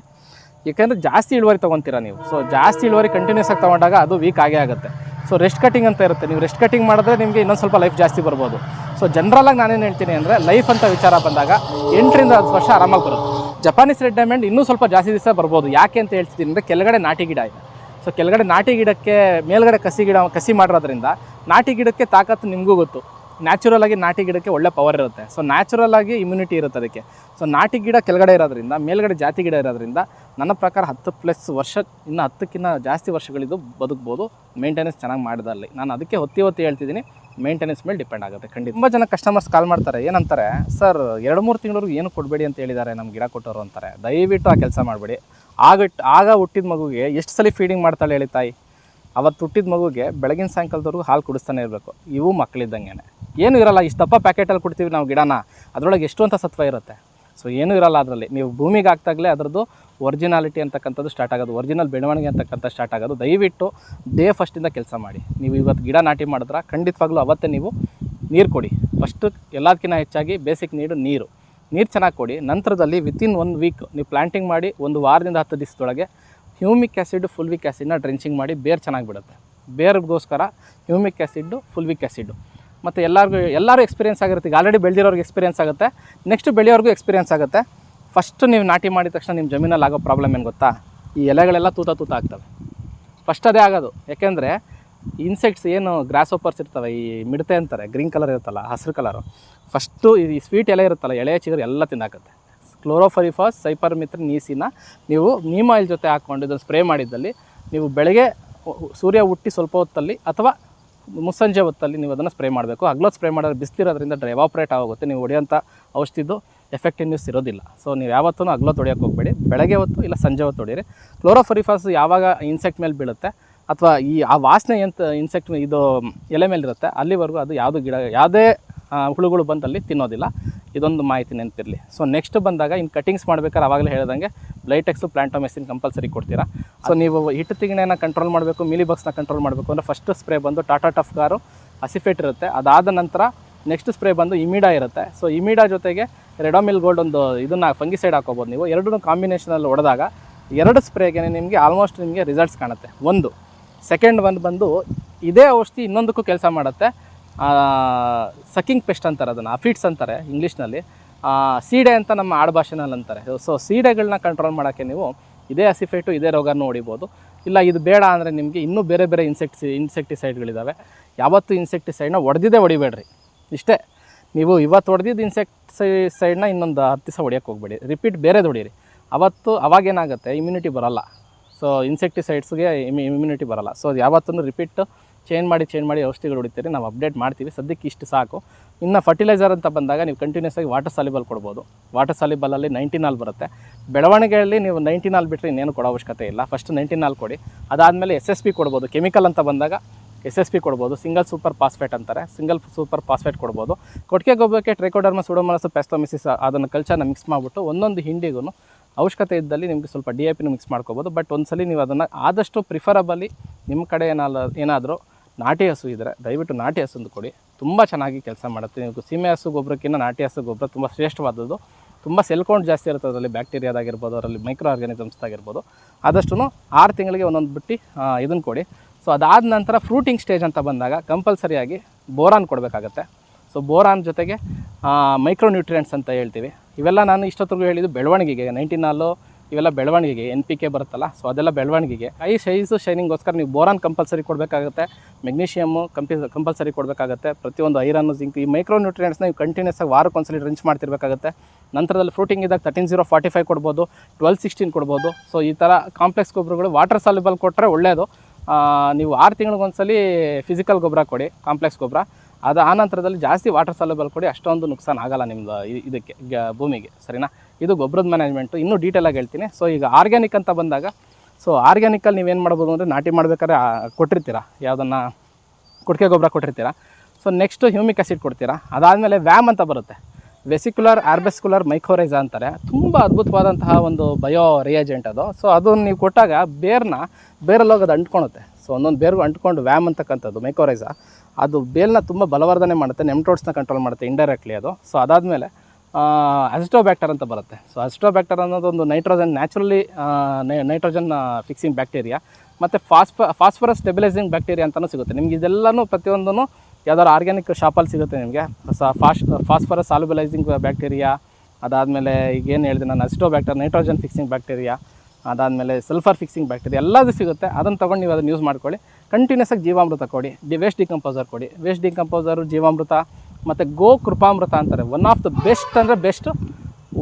[SPEAKER 1] ಏಕೆಂದರೆ ಜಾಸ್ತಿ ಇಳುವರಿ ತೊಗೊತೀರ ನೀವು? ಸೊ ಜಾಸ್ತಿ ಇಳುವರಿ ಕಂಟಿನ್ಯೂಸ್ ಆಗಿ ತೊಗೊಂಡಾಗ ಅದು ವೀಕ್ ಆಗೇ ಆಗುತ್ತೆ. ಸೊ ರೆಸ್ಟ್ ಕಟ್ಟಿಂಗ್ ಅಂತ ಇರುತ್ತೆ. ನೀವು ರೆಸ್ಟ್ ಕಟಿಂಗ್ ಮಾಡಿದ್ರೆ ನಿಮಗೆ ಇನ್ನೊಂದು ಸ್ವಲ್ಪ ಲೈಫ್ ಜಾಸ್ತಿ ಬರ್ಬೋದು. ಸೊ ಜನರಲಾಗಿ ನಾನೇನು ಹೇಳ್ತೀನಿ ಅಂದರೆ ಲೈಫ್ ಅಂತ ವಿಚಾರ ಬಂದಾಗ ಎಂಟರಿಂದ ಹತ್ತು ವರ್ಷ ಆರಾಮಾಗಿ ಬರುತ್ತೆ. ಜಪಾನೀಸ್ ರೆಡ್ ಡೈಮಂಡ್ ಇನ್ನೂ ಸ್ವಲ್ಪ ಜಾಸ್ತಿ ದಿವಸ ಬರ್ಬೋದು. ಯಾಕೆ ಅಂತ ಹೇಳ್ತಿದ್ದೀನಿ ಅಂದರೆ, ಕೆಳಗಡೆ ನಾಟಿ ಗಿಡ ಇದೆ. ಸೊ ಕೆಳಗಡೆ ನಾಟಿ ಗಿಡಕ್ಕೆ ಮೇಲ್ಗಡೆ ಕಸಿ ಗಿಡ, ಕಸಿ ಮಾಡಿರೋದ್ರಿಂದ ನಾಟಿ ಗಿಡಕ್ಕೆ ತಾಕತ್ತು ನಿಮಗೂ ಗೊತ್ತು. ನ್ಯಾಚುರಲ್ ಆಗಿ ನಾಟಿ ಗಿಡಕ್ಕೆ ಒಳ್ಳೆ ಪವರ್ ಇರುತ್ತೆ. ಸೊ ನ್ಯಾಚುರಲ್ ಆಗಿ ಇಮ್ಯುನಿಟಿ ಇರುತ್ತೆ ಅದಕ್ಕೆ. ಸೊ ನಾಟಿ ಗಿಡ ಕೆಳಗಡೆ ಇರೋದ್ರಿಂದ, ಮೇಲ್ಗಡೆ ಜಾತಿ ಗಿಡ ಇರೋದ್ರಿಂದ ನನ್ನ ಪ್ರಕಾರ ಹತ್ತು ಪ್ಲಸ್ ವರ್ಷ, ಇನ್ನು ಹತ್ತಕ್ಕಿಂತ ಜಾಸ್ತಿ ವರ್ಷಗಳಿದ್ದು ಬದುಕ್ಬೋದು. ಮೇಂಟೆನೆನ್ಸ್ ಚೆನ್ನಾಗಿ ಮಾಡಿದಲ್ಲಿ ನಾನು ಅದಕ್ಕೆ ಹೊತ್ತಿ ಹೊತ್ತಿ ಹೇಳ್ತಿದ್ದೀನಿ. ಮೇಂಟೆನೆನ್ಸ್ ಮೇಲೆ ಡಿಪೆಂಡ್ ಆಗುತ್ತೆ ಖಂಡಿತ. ತುಂಬ ಜನ ಕಸ್ಟಮರ್ಸ್ ಕಾಲ್ ಮಾಡ್ತಾರೆ. ಏನಂತಾರೆ, ಸರ್, ಎರಡು ಮೂರು ತಿಂಗಳು ಏನು ಕೊಡಬೇಡಿ ಅಂತ ಹೇಳಿದ್ದಾರೆ ನಮ್ಮ ಗಿಡ ಕೊಟ್ಟವರು ಅಂತಾರೆ. ದಯವಿಟ್ಟು ಆ ಕೆಲಸ ಮಾಡಬೇಡಿ. ಆಗ ಆಗ ಹುಟ್ಟಿದ ಮಗುಗೆ ಎಷ್ಟು ಸಲ ಫೀಡಿಂಗ್ ಮಾಡ್ತಾಳೆ ಹೇಳಿ ತಾಯಿ? ಅವತ್ತು ಹುಟ್ಟಿದ ಮಗುಗೆ ಬೆಳಗಿನ ಸಾಯಂಕಾಲದವರೆಗೂ ಹಾಲು ಕುಡಿಸ್ತಾನೆ ಇರಬೇಕು. ಇವು ಮಕ್ಕಳಿದ್ದಂಗೆ ಏನೂ ಇರಲ್ಲ ದಪ್ಪ ಪ್ಯಾಕೆಟಲ್ಲಿ ಕೊಡ್ತೀವಿ ನಾವು ಗಿಡನ. ಅದರೊಳಗೆ ಎಷ್ಟು ಅಂತ ಸತ್ವ ಇರುತ್ತೆ. ಸೊ ಏನೂ ಇರಲ್ಲ ಅದರಲ್ಲಿ. ನೀವು ಭೂಮಿಗೆ ಹಾಕ್ದಾಗಲೇ ಅದರದ್ದು ಒರಿಜಿನಾಲಿಟಿ ಅಂತಕ್ಕಂಥದ್ದು ಸ್ಟಾರ್ಟ್ ಆಗೋದು ಒರಿಜಿನಲ್ ಬೆಳವಣಿಗೆ ಅಂತಕ್ಕಂಥ ಸ್ಟಾರ್ಟ್ ಆಗೋದು. ದಯವಿಟ್ಟು ಡೇ ಫಸ್ಟಿಂದ ಕೆಲಸ ಮಾಡಿ. ನೀವು ಇವತ್ತು ಗಿಡ ನಾಟಿ ಮಾಡಿದ್ರೆ ಖಂಡಿತವಾಗ್ಲೂ ಅವತ್ತೇ ನೀವು ನೀರು ಕೊಡಿ. ಫಸ್ಟು ಎಲ್ಲದಕ್ಕಿಂತ ಹೆಚ್ಚಾಗಿ ಬೇಸಿಕ್ ನೀಡು ನೀರು. ನೀರು ಚೆನ್ನಾಗಿ ಕೊಡಿ. ನಂತರದಲ್ಲಿ ವಿತಿನ್ ಒನ್ ವೀಕ್ ನೀವು ಪ್ಲಾಂಟಿಂಗ್ ಮಾಡಿ ಒಂದು ವಾರದಿಂದ ಹತ್ತು ದಿವಸದೊಳಗೆ ಹ್ಯೂಮಿಕ್ ಆ್ಯಸಿಡ್ ಫುಲ್ವಿಕ್ ಆ್ಯಸಿಡ್ನ ಡ್ರೆಂಚಿಂಗ್ ಮಾಡಿ ಬೇರು ಚೆನ್ನಾಗಿ ಬಿಡುತ್ತೆ. ಬೇರ್ಗೋಸ್ಕರ ಹ್ಯೂಮಿಕ್ ಆ್ಯಸಿಡ್ಡು ಫುಲ್ವಿಕ್ ಆ್ಯಸಿಡ್ಡು ಮತ್ತು ಎಲ್ಲರಿಗೂ, ಎಲ್ಲರೂ ಎಕ್ಸ್ಪೀರಿಯನ್ಸ್ ಆಗಿರುತ್ತೆ. ಈಗ ಆಲ್ರೆಡಿ ಬೆಳೆದಿರೋರಿಗೆ ಎಕ್ಸ್ಪೀರಿಯನ್ಸ್ ಆಗುತ್ತೆ. ನೆಕ್ಸ್ಟ್ ಬೆಳೆಯೋರ್ಗೂ ಎಕ್ಸ್ಪೀರಿಯನ್ಸ್ ಆಗುತ್ತೆ. ಫಸ್ಟ್ ನೀವು ನಾಟಿ ಮಾಡಿದ ತಕ್ಷಣ ನಿಮ್ಮ ಜಮೀನಲ್ಲಿ ಆಗೋ ಪ್ರಾಬ್ಲಮ್ ಏನು ಗೊತ್ತಾ? ಈ ಎಲೆಗಳೆಲ್ಲ ತೂತ ತೂತ ಆಗ್ತವೆ. ಫಸ್ಟ್ ಅದೇ ಆಗೋದು. ಯಾಕೆಂದರೆ ಇನ್ಸೆಕ್ಟ್ಸ್ ಏನು ಗ್ರಾಸ್ ಓಪರ್ಸ್ ಇರ್ತವೆ, ಈ ಮಿಡತೆ ಅಂತಾರೆ ಗ್ರೀನ್ ಕಲರ್ ಇರುತ್ತಲ್ಲ, ಹಸಿರು ಕಲರು ಫಸ್ಟು ಈ ಸ್ವೀಟ್ ಎಲೆ ಇರುತ್ತಲ್ಲ ಎಳೆ ಚಿಗರು ಎಲ್ಲ ತಿನ್ನಾಕತ್ತೆ ಕ್ಲೋರೋಫರಿಫಾಸ್, ಸೈಪರ್ಮಿತ್ರ, ನೀಸಿನ ನೀವು ನೀಮ್ ಆಯಿಲ್ ಜೊತೆ ಹಾಕ್ಕೊಂಡು ಇದನ್ನು ಸ್ಪ್ರೇ ಮಾಡಿದ್ದಲ್ಲಿ ನೀವು ಬೆಳಗ್ಗೆ ಸೂರ್ಯ ಹುಟ್ಟಿ ಸ್ವಲ್ಪ ಹೊತ್ತಲ್ಲಿ ಅಥವಾ ಮುಸ್ಸಂಜೆ ಹೊತ್ತಲ್ಲಿ ನೀವು ಅದನ್ನು ಸ್ಪ್ರೇ ಮಾಡಬೇಕು. ಅಗ್ಲೋ ಸ್ಪ್ರೇ ಮಾಡಿದ್ರೆ ಬಿಸ್ತಿರೋದ್ರಿಂದ ಆಪ್ರೇಟ್ ಆಗೋಗುತ್ತೆ. ನೀವು ಹೊಡೆಯೋಂಥ ಔಷಧಿದು ಎಫೆಕ್ಟಿವ್ನೆಸ್ ಇರೋದಿಲ್ಲ. ಸೊ, ನೀವು ಯಾವತ್ತೂ ಅಗ್ಲೋ ತೊಡೆಯೋಕೆ ಹೋಗಬೇಡಿ. ಬೆಳಗ್ಗೆ ಹೊತ್ತು ಇಲ್ಲ ಸಂಜೆ ಹೊತ್ತು ಹೊಡೀರಿ ಕ್ಲೋರೋಫರಿಫಾಸ್ ಯಾವಾಗ ಇನ್ಸೆಕ್ಟ್ ಮೇಲೆ ಬೀಳುತ್ತೆ ಅಥವಾ ಈ ಆ ವಾಸನೆ ಎಂತ ಇನ್ಸೆಕ್ಟ್ ಇದು ಎಲೆ ಮೇಲೆ ಇರುತ್ತೆ ಅಲ್ಲಿವರೆಗೂ ಅದು ಯಾವುದು ಗಿಡ, ಯಾವುದೇ ಹುಳುಗಳು ಬಂದಲ್ಲಿ ತಿನ್ನೋದಿಲ್ಲ. ಇದೊಂದು ಮಾಹಿತಿ ನೆನಪಿರಲಿ. ಸೊ ನೆಕ್ಸ್ಟ್ ಬಂದಾಗ ಇನ್ನು ಕಟಿಂಗ್ಸ್ ಮಾಡ್ಬೇಕಾದ್ರೆ ಆವಾಗಲೇ ಹೇಳ್ದಂಗೆ ಬ್ಲೈಟೆಕ್ಸು ಪ್ಲಾಂಟೋಮೆಸಿನ್ ಕಂಪಲ್ಸರಿ ಕೊಡ್ತೀರಾ? ಸೊ ನೀವು ಹಿಟ್ಟು ತಿಗಣೆನ ಕಂಟ್ರೋಲ್ ಮಾಡಬೇಕು ಮಿಲಿಬಗ್ಸ್ನ ಕಂಟ್ರೋಲ್ ಮಾಡಬೇಕು ಅಂದರೆ ಫಸ್ಟ್ ಸ್ಪ್ರೇ ಬಂದು ಟಾಟಾ ಟಫ್ ಕಾರು ಅಸಿಫೇಟ್ ಇರುತ್ತೆ. ಅದಾದ ನಂತರ ನೆಕ್ಸ್ಟ್ ಸ್ಪ್ರೇ ಬಂದು ಇಮಿಡಾ ಇರುತ್ತೆ. ಸೊ ಇಮಿಡಾ ಜೊತೆಗೆ ರೆಡೋಮಿಲ್ ಗೋಲ್ಡ್ ಒಂದು ಇದನ್ನು ಫಂಗಿಸೈಡ್ ಹಾಕೋಬೋದು ನೀವು. ಎರಡೂ ಕಾಂಬಿನೇಷನಲ್ಲಿ ಹೊಡೆದಾಗ ಎರಡು ಸ್ಪ್ರೇಗೆ ನಿಮಗೆ ಆಲ್ಮೋಸ್ಟ್ ನಿಮಗೆ ರಿಸಲ್ಟ್ಸ್ ಕಾಣುತ್ತೆ. ಒಂದು. ಸೆಕೆಂಡ್ ಒಂದು ಬಂದು ಇದೇ ಔಷಧಿ ಇನ್ನೊಂದಕ್ಕೂ ಕೆಲಸ ಮಾಡುತ್ತೆ. ಸಕಿಂಗ್ ಪೆಸ್ಟ್ ಅಂತಾರೆ ಅದನ್ನು ಅಫಿಟ್ಸ್ ಅಂತಾರೆ ಇಂಗ್ಲೀಷ್ನಲ್ಲಿ. ಸೀಡೆ ಅಂತ ನಮ್ಮ ಆಡುಭಾಷೆನಲ್ಲಿ ಅಂತಾರೆ. ಸೊ ಸೀಡೆಗಳನ್ನ ಕಂಟ್ರೋಲ್ ಮಾಡೋಕ್ಕೆ ನೀವು ಇದೇ ಅಸಿಫೇಟು ಇದೇ ರೋಗನ ಹೊಡಿಬೋದು. ಇಲ್ಲ, ಇದು ಬೇಡ ಅಂದರೆ ನಿಮಗೆ ಇನ್ನೂ ಬೇರೆ ಬೇರೆ ಇನ್ಸೆಕ್ಟ್ಸ್ ಇನ್ಸೆಕ್ಟಿಸೈಡ್ಗಳಿದ್ದಾವೆ ಯಾವತ್ತೂ ಇನ್ಸೆಕ್ಟಿಸೈಡ್ನ ಹೊಡೆದಿದ್ದೇ ಹೊಡಿಬೇಡ್ರಿ. ಇಷ್ಟೇ. ನೀವು ಇವತ್ತು ಹೊಡೆದಿದ್ದು ಇನ್ಸೆಕ್ಟಿಸೈಡ್ನ ಇನ್ನೊಂದು ಹತ್ತು ದಿವಸ ಹೊಡಿಯೋಕ್ಕೆ ಹೋಗ್ಬೇಡಿ. ರಿಪೀಟ್ ಬೇರೆದು ಹೊಡೀರಿ. ಅವತ್ತು ಅವಾಗೇನಾಗುತ್ತೆ ಇಮ್ಯುನಿಟಿ ಬರೋಲ್ಲ. ಸೊ ಇನ್ಸೆಕ್ಟಿಸೈಡ್ಸ್ಗೆ ಇಮ್ಯು ಇಮ್ಯುನಿಟಿ ಬರೋಲ್ಲ. ಸೊ ಯಾವತ್ತೂ ರಿಪೀಟ್ ಚೇಂಜ್ ಮಾಡಿ ಚೇಂಜ್ ಮಾಡಿ ಔಷಧಿಗಳು ಹೊಡಿತೀರಿ, ನಾವು ಅಪ್ಡೇಟ್ ಮಾಡ್ತೀವಿ. ಸದ್ಯಕ್ಕೆ ಇಷ್ಟು ಸಾಕು. ಇನ್ನು ಫರ್ಟಿಲೈಸರ್ ಅಂತ ಬಂದಾಗ ನೀವು ಕಂಟಿನ್ಯೂಸ್ ಆಗಿ ವಾಟರ್ ಸಾಲಿಬಲ್ ಕೊಡ್ಬೋದು. ವಾಟರ್ ಸಾಲಿಬಲಲ್ಲಿ ನೈಂಟಿನಾಲ್ ಬರುತ್ತೆ. ಬೆಳವಣಿಗೆಯಲ್ಲಿ ನೀವು ನೈಂಟಿನಾಲ್ ಬಿಟ್ಟರೆ ಇನ್ನೇನು ಕೊಡೋ ಅವಶ್ಯಕತೆ ಇಲ್ಲ. ಫಸ್ಟ್ ನೈಂಟಿನಾಲ್ ಕೊಡಿ. ಅದಾದಮೇಲೆ ಎಸ್ ಎಸ್ ಪಿ ಕೊಡ್ಬೋದು. ಕೆಮಿಕಲ್ ಅಂತ ಬಂದಾಗ ಎಸ್ ಎಸ್ ಪಿ ಕೊಡ್ಬೋದು. ಸಿಂಗಲ್ ಸೂಪರ್ ಪಾಸ್ಫೇಟ್ ಅಂತಾರೆ. ಸಿಂಗಲ್ ಸೂಪರ್ ಪಾಸ್ಫೇಟ್ ಕೊಡ್ಬೋದು. ಕೊಟ್ಟಿಗೆ ಗೊಬ್ಬರಕ್ಕೆ ಟ್ರೈಕೋಡರ್ಮ ಸುಡೋಮನಸು ಪೆಸ್ತೋಮಿಸಿಸ್ ಅದನ್ನು ಕಲ್ಚರ್ನ ಮಿಕ್ಸ್ ಮಾಡಿಬಿಟ್ಟು ಒಂದೊಂದು ಹಿಂಡಿಗೂ ಅವಶ್ಯಕತೆ ಇದ್ದಲ್ಲಿ ನಿಮಗೆ ಸ್ವಲ್ಪ ಡಿ ಎ ಪಿನ ಮಿಕ್ಸ್ ಮಾಡ್ಕೋಬೋದು. ಬಟ್ ಒಂದ್ಸಲಿ ನೀವು ಅದನ್ನು ಆದಷ್ಟು ಪ್ರಿಫರಬಲಿ ನಿಮ್ಮ ಕಡೆ ಏನಾಲ, ಏನಾದರೂ ನಾಟಿ ಹಸು ಇದ್ದರೆ ದಯವಿಟ್ಟು ನಾಟಿ ಹಸುಂದು ಕೊಡಿ. ತುಂಬ ಚೆನ್ನಾಗಿ ಕೆಲಸ ಮಾಡುತ್ತೆ. ನೀವು ಸೀಮೆ ಹಸು ಗೊಬ್ಬರಕ್ಕಿಂತ ನಾಟಿ ಹಸು ಗೊಬ್ಬರ ತುಂಬ ಶ್ರೇಷ್ಠವಾದದ್ದು. ತುಂಬ ಸೆಲ್ ಕೌಂಟ್ ಜಾಸ್ತಿ ಇರುತ್ತೆ ಅದರಲ್ಲಿ ಬ್ಯಾಕ್ಟೀರಿಯಾದಾಗಿರ್ಬೋದು ಅದರಲ್ಲಿ ಮೈಕ್ರೋ ಆರ್ಗಾನಿಸಮ್ಸ್ ಆಗಿರ್ಬೋದು. ಆದಷ್ಟು ಆರು ತಿಂಗಳಿಗೆ ಒಂದೊಂದು ಬಿಟ್ಟು ಇದನ್ನು ಕೊಡಿ. ಸೊ ಅದಾದ ನಂತರ ಫ್ರೂಟಿಂಗ್ ಸ್ಟೇಜ್ ಅಂತ ಬಂದಾಗ ಕಂಪಲ್ಸರಿಯಾಗಿ ಬೋರಾನ್ ಕೊಡಬೇಕಾಗತ್ತೆ. ಸೊ ಬೋರಾನ್ ಜೊತೆಗೆ ಮೈಕ್ರೋ ನ್ಯೂಟ್ರಿಯೆಂಟ್ಸ್ ಅಂತ ಹೇಳ್ತೀವಿ. ಇವೆಲ್ಲ ನಾನು ಇಷ್ಟೊತ್ತಿಗೂ ಹೇಳಿದ್ದು ಬೆಳವಣಿಗೆಗೆ. ನೈಂಟಿನಾಲು ಇವೆಲ್ಲ ಬೆಳವಣಿಗೆಗೆ ಎನ್ ಪಿ ಕೆ ಬರುತ್ತಲ್ಲ ಸೊ ಅದೆಲ್ಲ ಬೆಳವಣಿಗೆಗೆ. ಐ ಸೈಜು ಶೈನಿಂಗ್ಗೋಸ್ಕರ ನೀವು ಬೋರಾನ್ ಕಂಪಲ್ಸರಿ ಕೊಡಬೇಕಾಗುತ್ತೆ ಮೆಗ್ನೀಷಿಯಮ್ಮು ಕಂಪಿ ಕಂಪಲ್ಸರಿ ಕೊಡಬೇಕಾಗುತ್ತೆ, ಪ್ರತಿಯೊಂದು ಐರನ್ನು ಜಿಂಕ್ ಈ ಮೈಕ್ರೋ ನ್ಯೂಟ್ರಿಯೆಂಟ್ಸ್ನ ನೀವು ಕಂಟಿನ್ಯೂಸ್ ಆಗಿ ವಾರಕ್ಕೆ ಒಂದ್ಸಲಿ ಡ್ರಿಂಚ್ ಮಾಡ್ತಿರ್ಬೇಕಾಗುತ್ತೆ. ನಂತರದಲ್ಲಿ ಫ್ರೂಟಿಂಗ್ ಇದ್ದಾಗ ತರ್ಟೀನ್ ಜೀರೋ ಫಾರ್ಟಿ ಫೈವ್ ಕೊಡ್ಬೋದು ಟ್ವೆಲ್ ಸಿಕ್ಸ್ಟೀನ್ ಕೊಡ್ಬೋದು. ಸೊ ಈ ಥರ ಕಾಂಪ್ಲೆಕ್ಸ್ ಗೊಬ್ಬರಗಳು ವಾಟರ್ ಸಾಲ್ಯುಬಲ್ ಕೊಟ್ಟರೆ ಒಳ್ಳೆಯದು ನೀವು ಆರು ತಿಂಗಳಿಗೊಂದ್ಸಲಿ ಫಿಸಿಕಲ್ ಗೊಬ್ಬರ ಕೊಡಿ ಕಾಂಪ್ಲೆಕ್ಸ್ ಗೊಬ್ಬರ. ಅದು ಆ ನಂತರದಲ್ಲಿ ಜಾಸ್ತಿ ವಾಟರ್ ಸೌಲಭ್ಯ ಕೊಡಿ ಅಷ್ಟೊಂದು ನುಕ್ಸಾನ್ ಆಗಲ್ಲ ನಿಮ್ಮದು ಇದಕ್ಕೆ ಭೂಮಿಗೆ, ಸರಿನಾ? ಇದು ಗೊಬ್ಬರದ ಮ್ಯಾನೇಜ್ಮೆಂಟು ಇನ್ನೂ ಡೀಟೇಲಾಗಿ ಹೇಳ್ತೀನಿ. ಸೊ ಈಗ ಆರ್ಗ್ಯಾನಿಕ್ ಅಂತ ಬಂದಾಗ ಸೊ ಆರ್ಗ್ಯಾನಿಕಲ್ಲಿ ನೀವೇನು ಮಾಡ್ಬೋದು ಅಂದರೆ ನಾಟಿ ಮಾಡ್ಬೇಕಾದ್ರೆ ಕೊಟ್ಟಿರ್ತೀರಾ ಕೊಟ್ಟಿರ್ತೀರ? ಯಾವುದನ್ನು? ಕೊಟ್ಟಿಗೆ ಗೊಬ್ಬರ ಕೊಟ್ಟಿರ್ತೀರಾ? ಸೊ ನೆಕ್ಸ್ಟು ಹ್ಯೂಮಿಕ್ ಆಸಿಡ್ ಕೊಡ್ತೀರಾ? ಅದಾದಮೇಲೆ ವ್ಯಾಮ್ ಅಂತ ಬರುತ್ತೆ. ವೆಸಿಕ್ಯುಲರ್ ಆರ್ಬೆಸ್ಕ್ಯುಲರ್ ಮೈಕೋರೈಸ ಅಂತಾರೆ. ತುಂಬ ಅದ್ಭುತವಾದಂತಹ ಒಂದು ಬಯೋ ರಿಯೇಜೆಂಟ್ ಅದು. ಸೊ ಅದನ್ನು ನೀವು ಕೊಟ್ಟಾಗ ಬೇರ್ನ ಬೇರಲ್ಲಿ ಹೋಗೋದು ಅಂಟ್ಕೊಳುತ್ತೆ. ಸೊ ಒಂದೊಂದು ಬೇರು ಅಂಟ್ಕೊಂಡು ವ್ಯಾಮ್ ಅಂತಕ್ಕಂಥದ್ದು ಮೈಕೋರೈಸ ಅದು ಬೇಲ್ನ ತುಂಬ ಬಲವರ್ಧನೆ ಮಾಡುತ್ತೆ, ನೆಮ್ಟೋಡ್ಸ್ನ ಕಂಟ್ರೋಲ್ ಮಾಡುತ್ತೆ ಇಂಡೈರೆಕ್ಟ್ಲಿ ಅದು. ಸೊ ಅದಾದಮೇಲೆ ಅಸಿಟೋಬ್ಯಾಕ್ಟರ್ ಅಂತ ಬರುತ್ತೆ. ಸೊ ಅನ್ನೋದು ಒಂದು nitrogen naturally nitrogen fixing bacteria ಮತ್ತು ಫಾಸ್ಫ ಫಾಸ್ಫರಸ್ ಸ್ಟೆಬಿಲೈಸಿಂಗ್ ಬ್ಯಾಕ್ಟೀರಿಯಾ ಅಂತಲೂ ಸಿಗುತ್ತೆ. ನಿಮ್ಗೆ ಇದೆಲ್ಲನೂ ಪ್ರತಿಯೊಂದೂ ಯಾವ್ದಾದ್ರು ಆರ್ಗ್ಯಾನಿಕ್ ಶಾಪಲ್ಲಿ ಸಿಗುತ್ತೆ ನಿಮಗೆ. ಸ ಫಾಸ್ ಫಾಸ್ಫರಸ್ ಸಾಲುಬಲೈಸಿಂಗ್ ಬ್ಯಾಕ್ಟೀರಿಯಾ ಅದಾದಮೇಲೆ ಈಗ ಏನು ಹೇಳಿದೆ ನಾನು ಅಸಿಟೋಬ್ಯಾಕ್ಟರ್ ನೈಟ್ರೋಜನ್ ಫಿಕ್ಸಿಂಗ್ ಬ್ಯಾಕ್ಟೀರಿಯಾ ಅದಾದಮೇಲೆ ಸಲ್ಫರ್ ಫಿಕ್ಸಿಂಗ್ ಬ್ಯಾಕ್ಟೀರಿಯಾ ಎಲ್ಲದೂ ಸಿಗುತ್ತೆ. ಅದನ್ನು ತೊಗೊಂಡು ನೀವು ಅದನ್ನು ಯೂಸ್ ಮಾಡ್ಕೊಳ್ಳಿ. ಕಂಟಿನ್ಯೂಸ್ ಆಗಿ ಜೀವಾಮೃತ ಕೊಡಿ. ಡಿ ವೇಸ್ಟ್ ಡಿಕಂಪೋಸರ್ ಕೊಡಿ. ವೇಸ್ಟ್ ಡಿಕಂಪೋಸರು ಜೀವಾಮೃತ, ಮತ್ತು ಗೋ ಕೃಪಾಮೃತ ಅಂತಾರೆ. ಒನ್ ಆಫ್ ದ ಬೆಸ್ಟ್ ಅಂದರೆ ಬೆಸ್ಟ್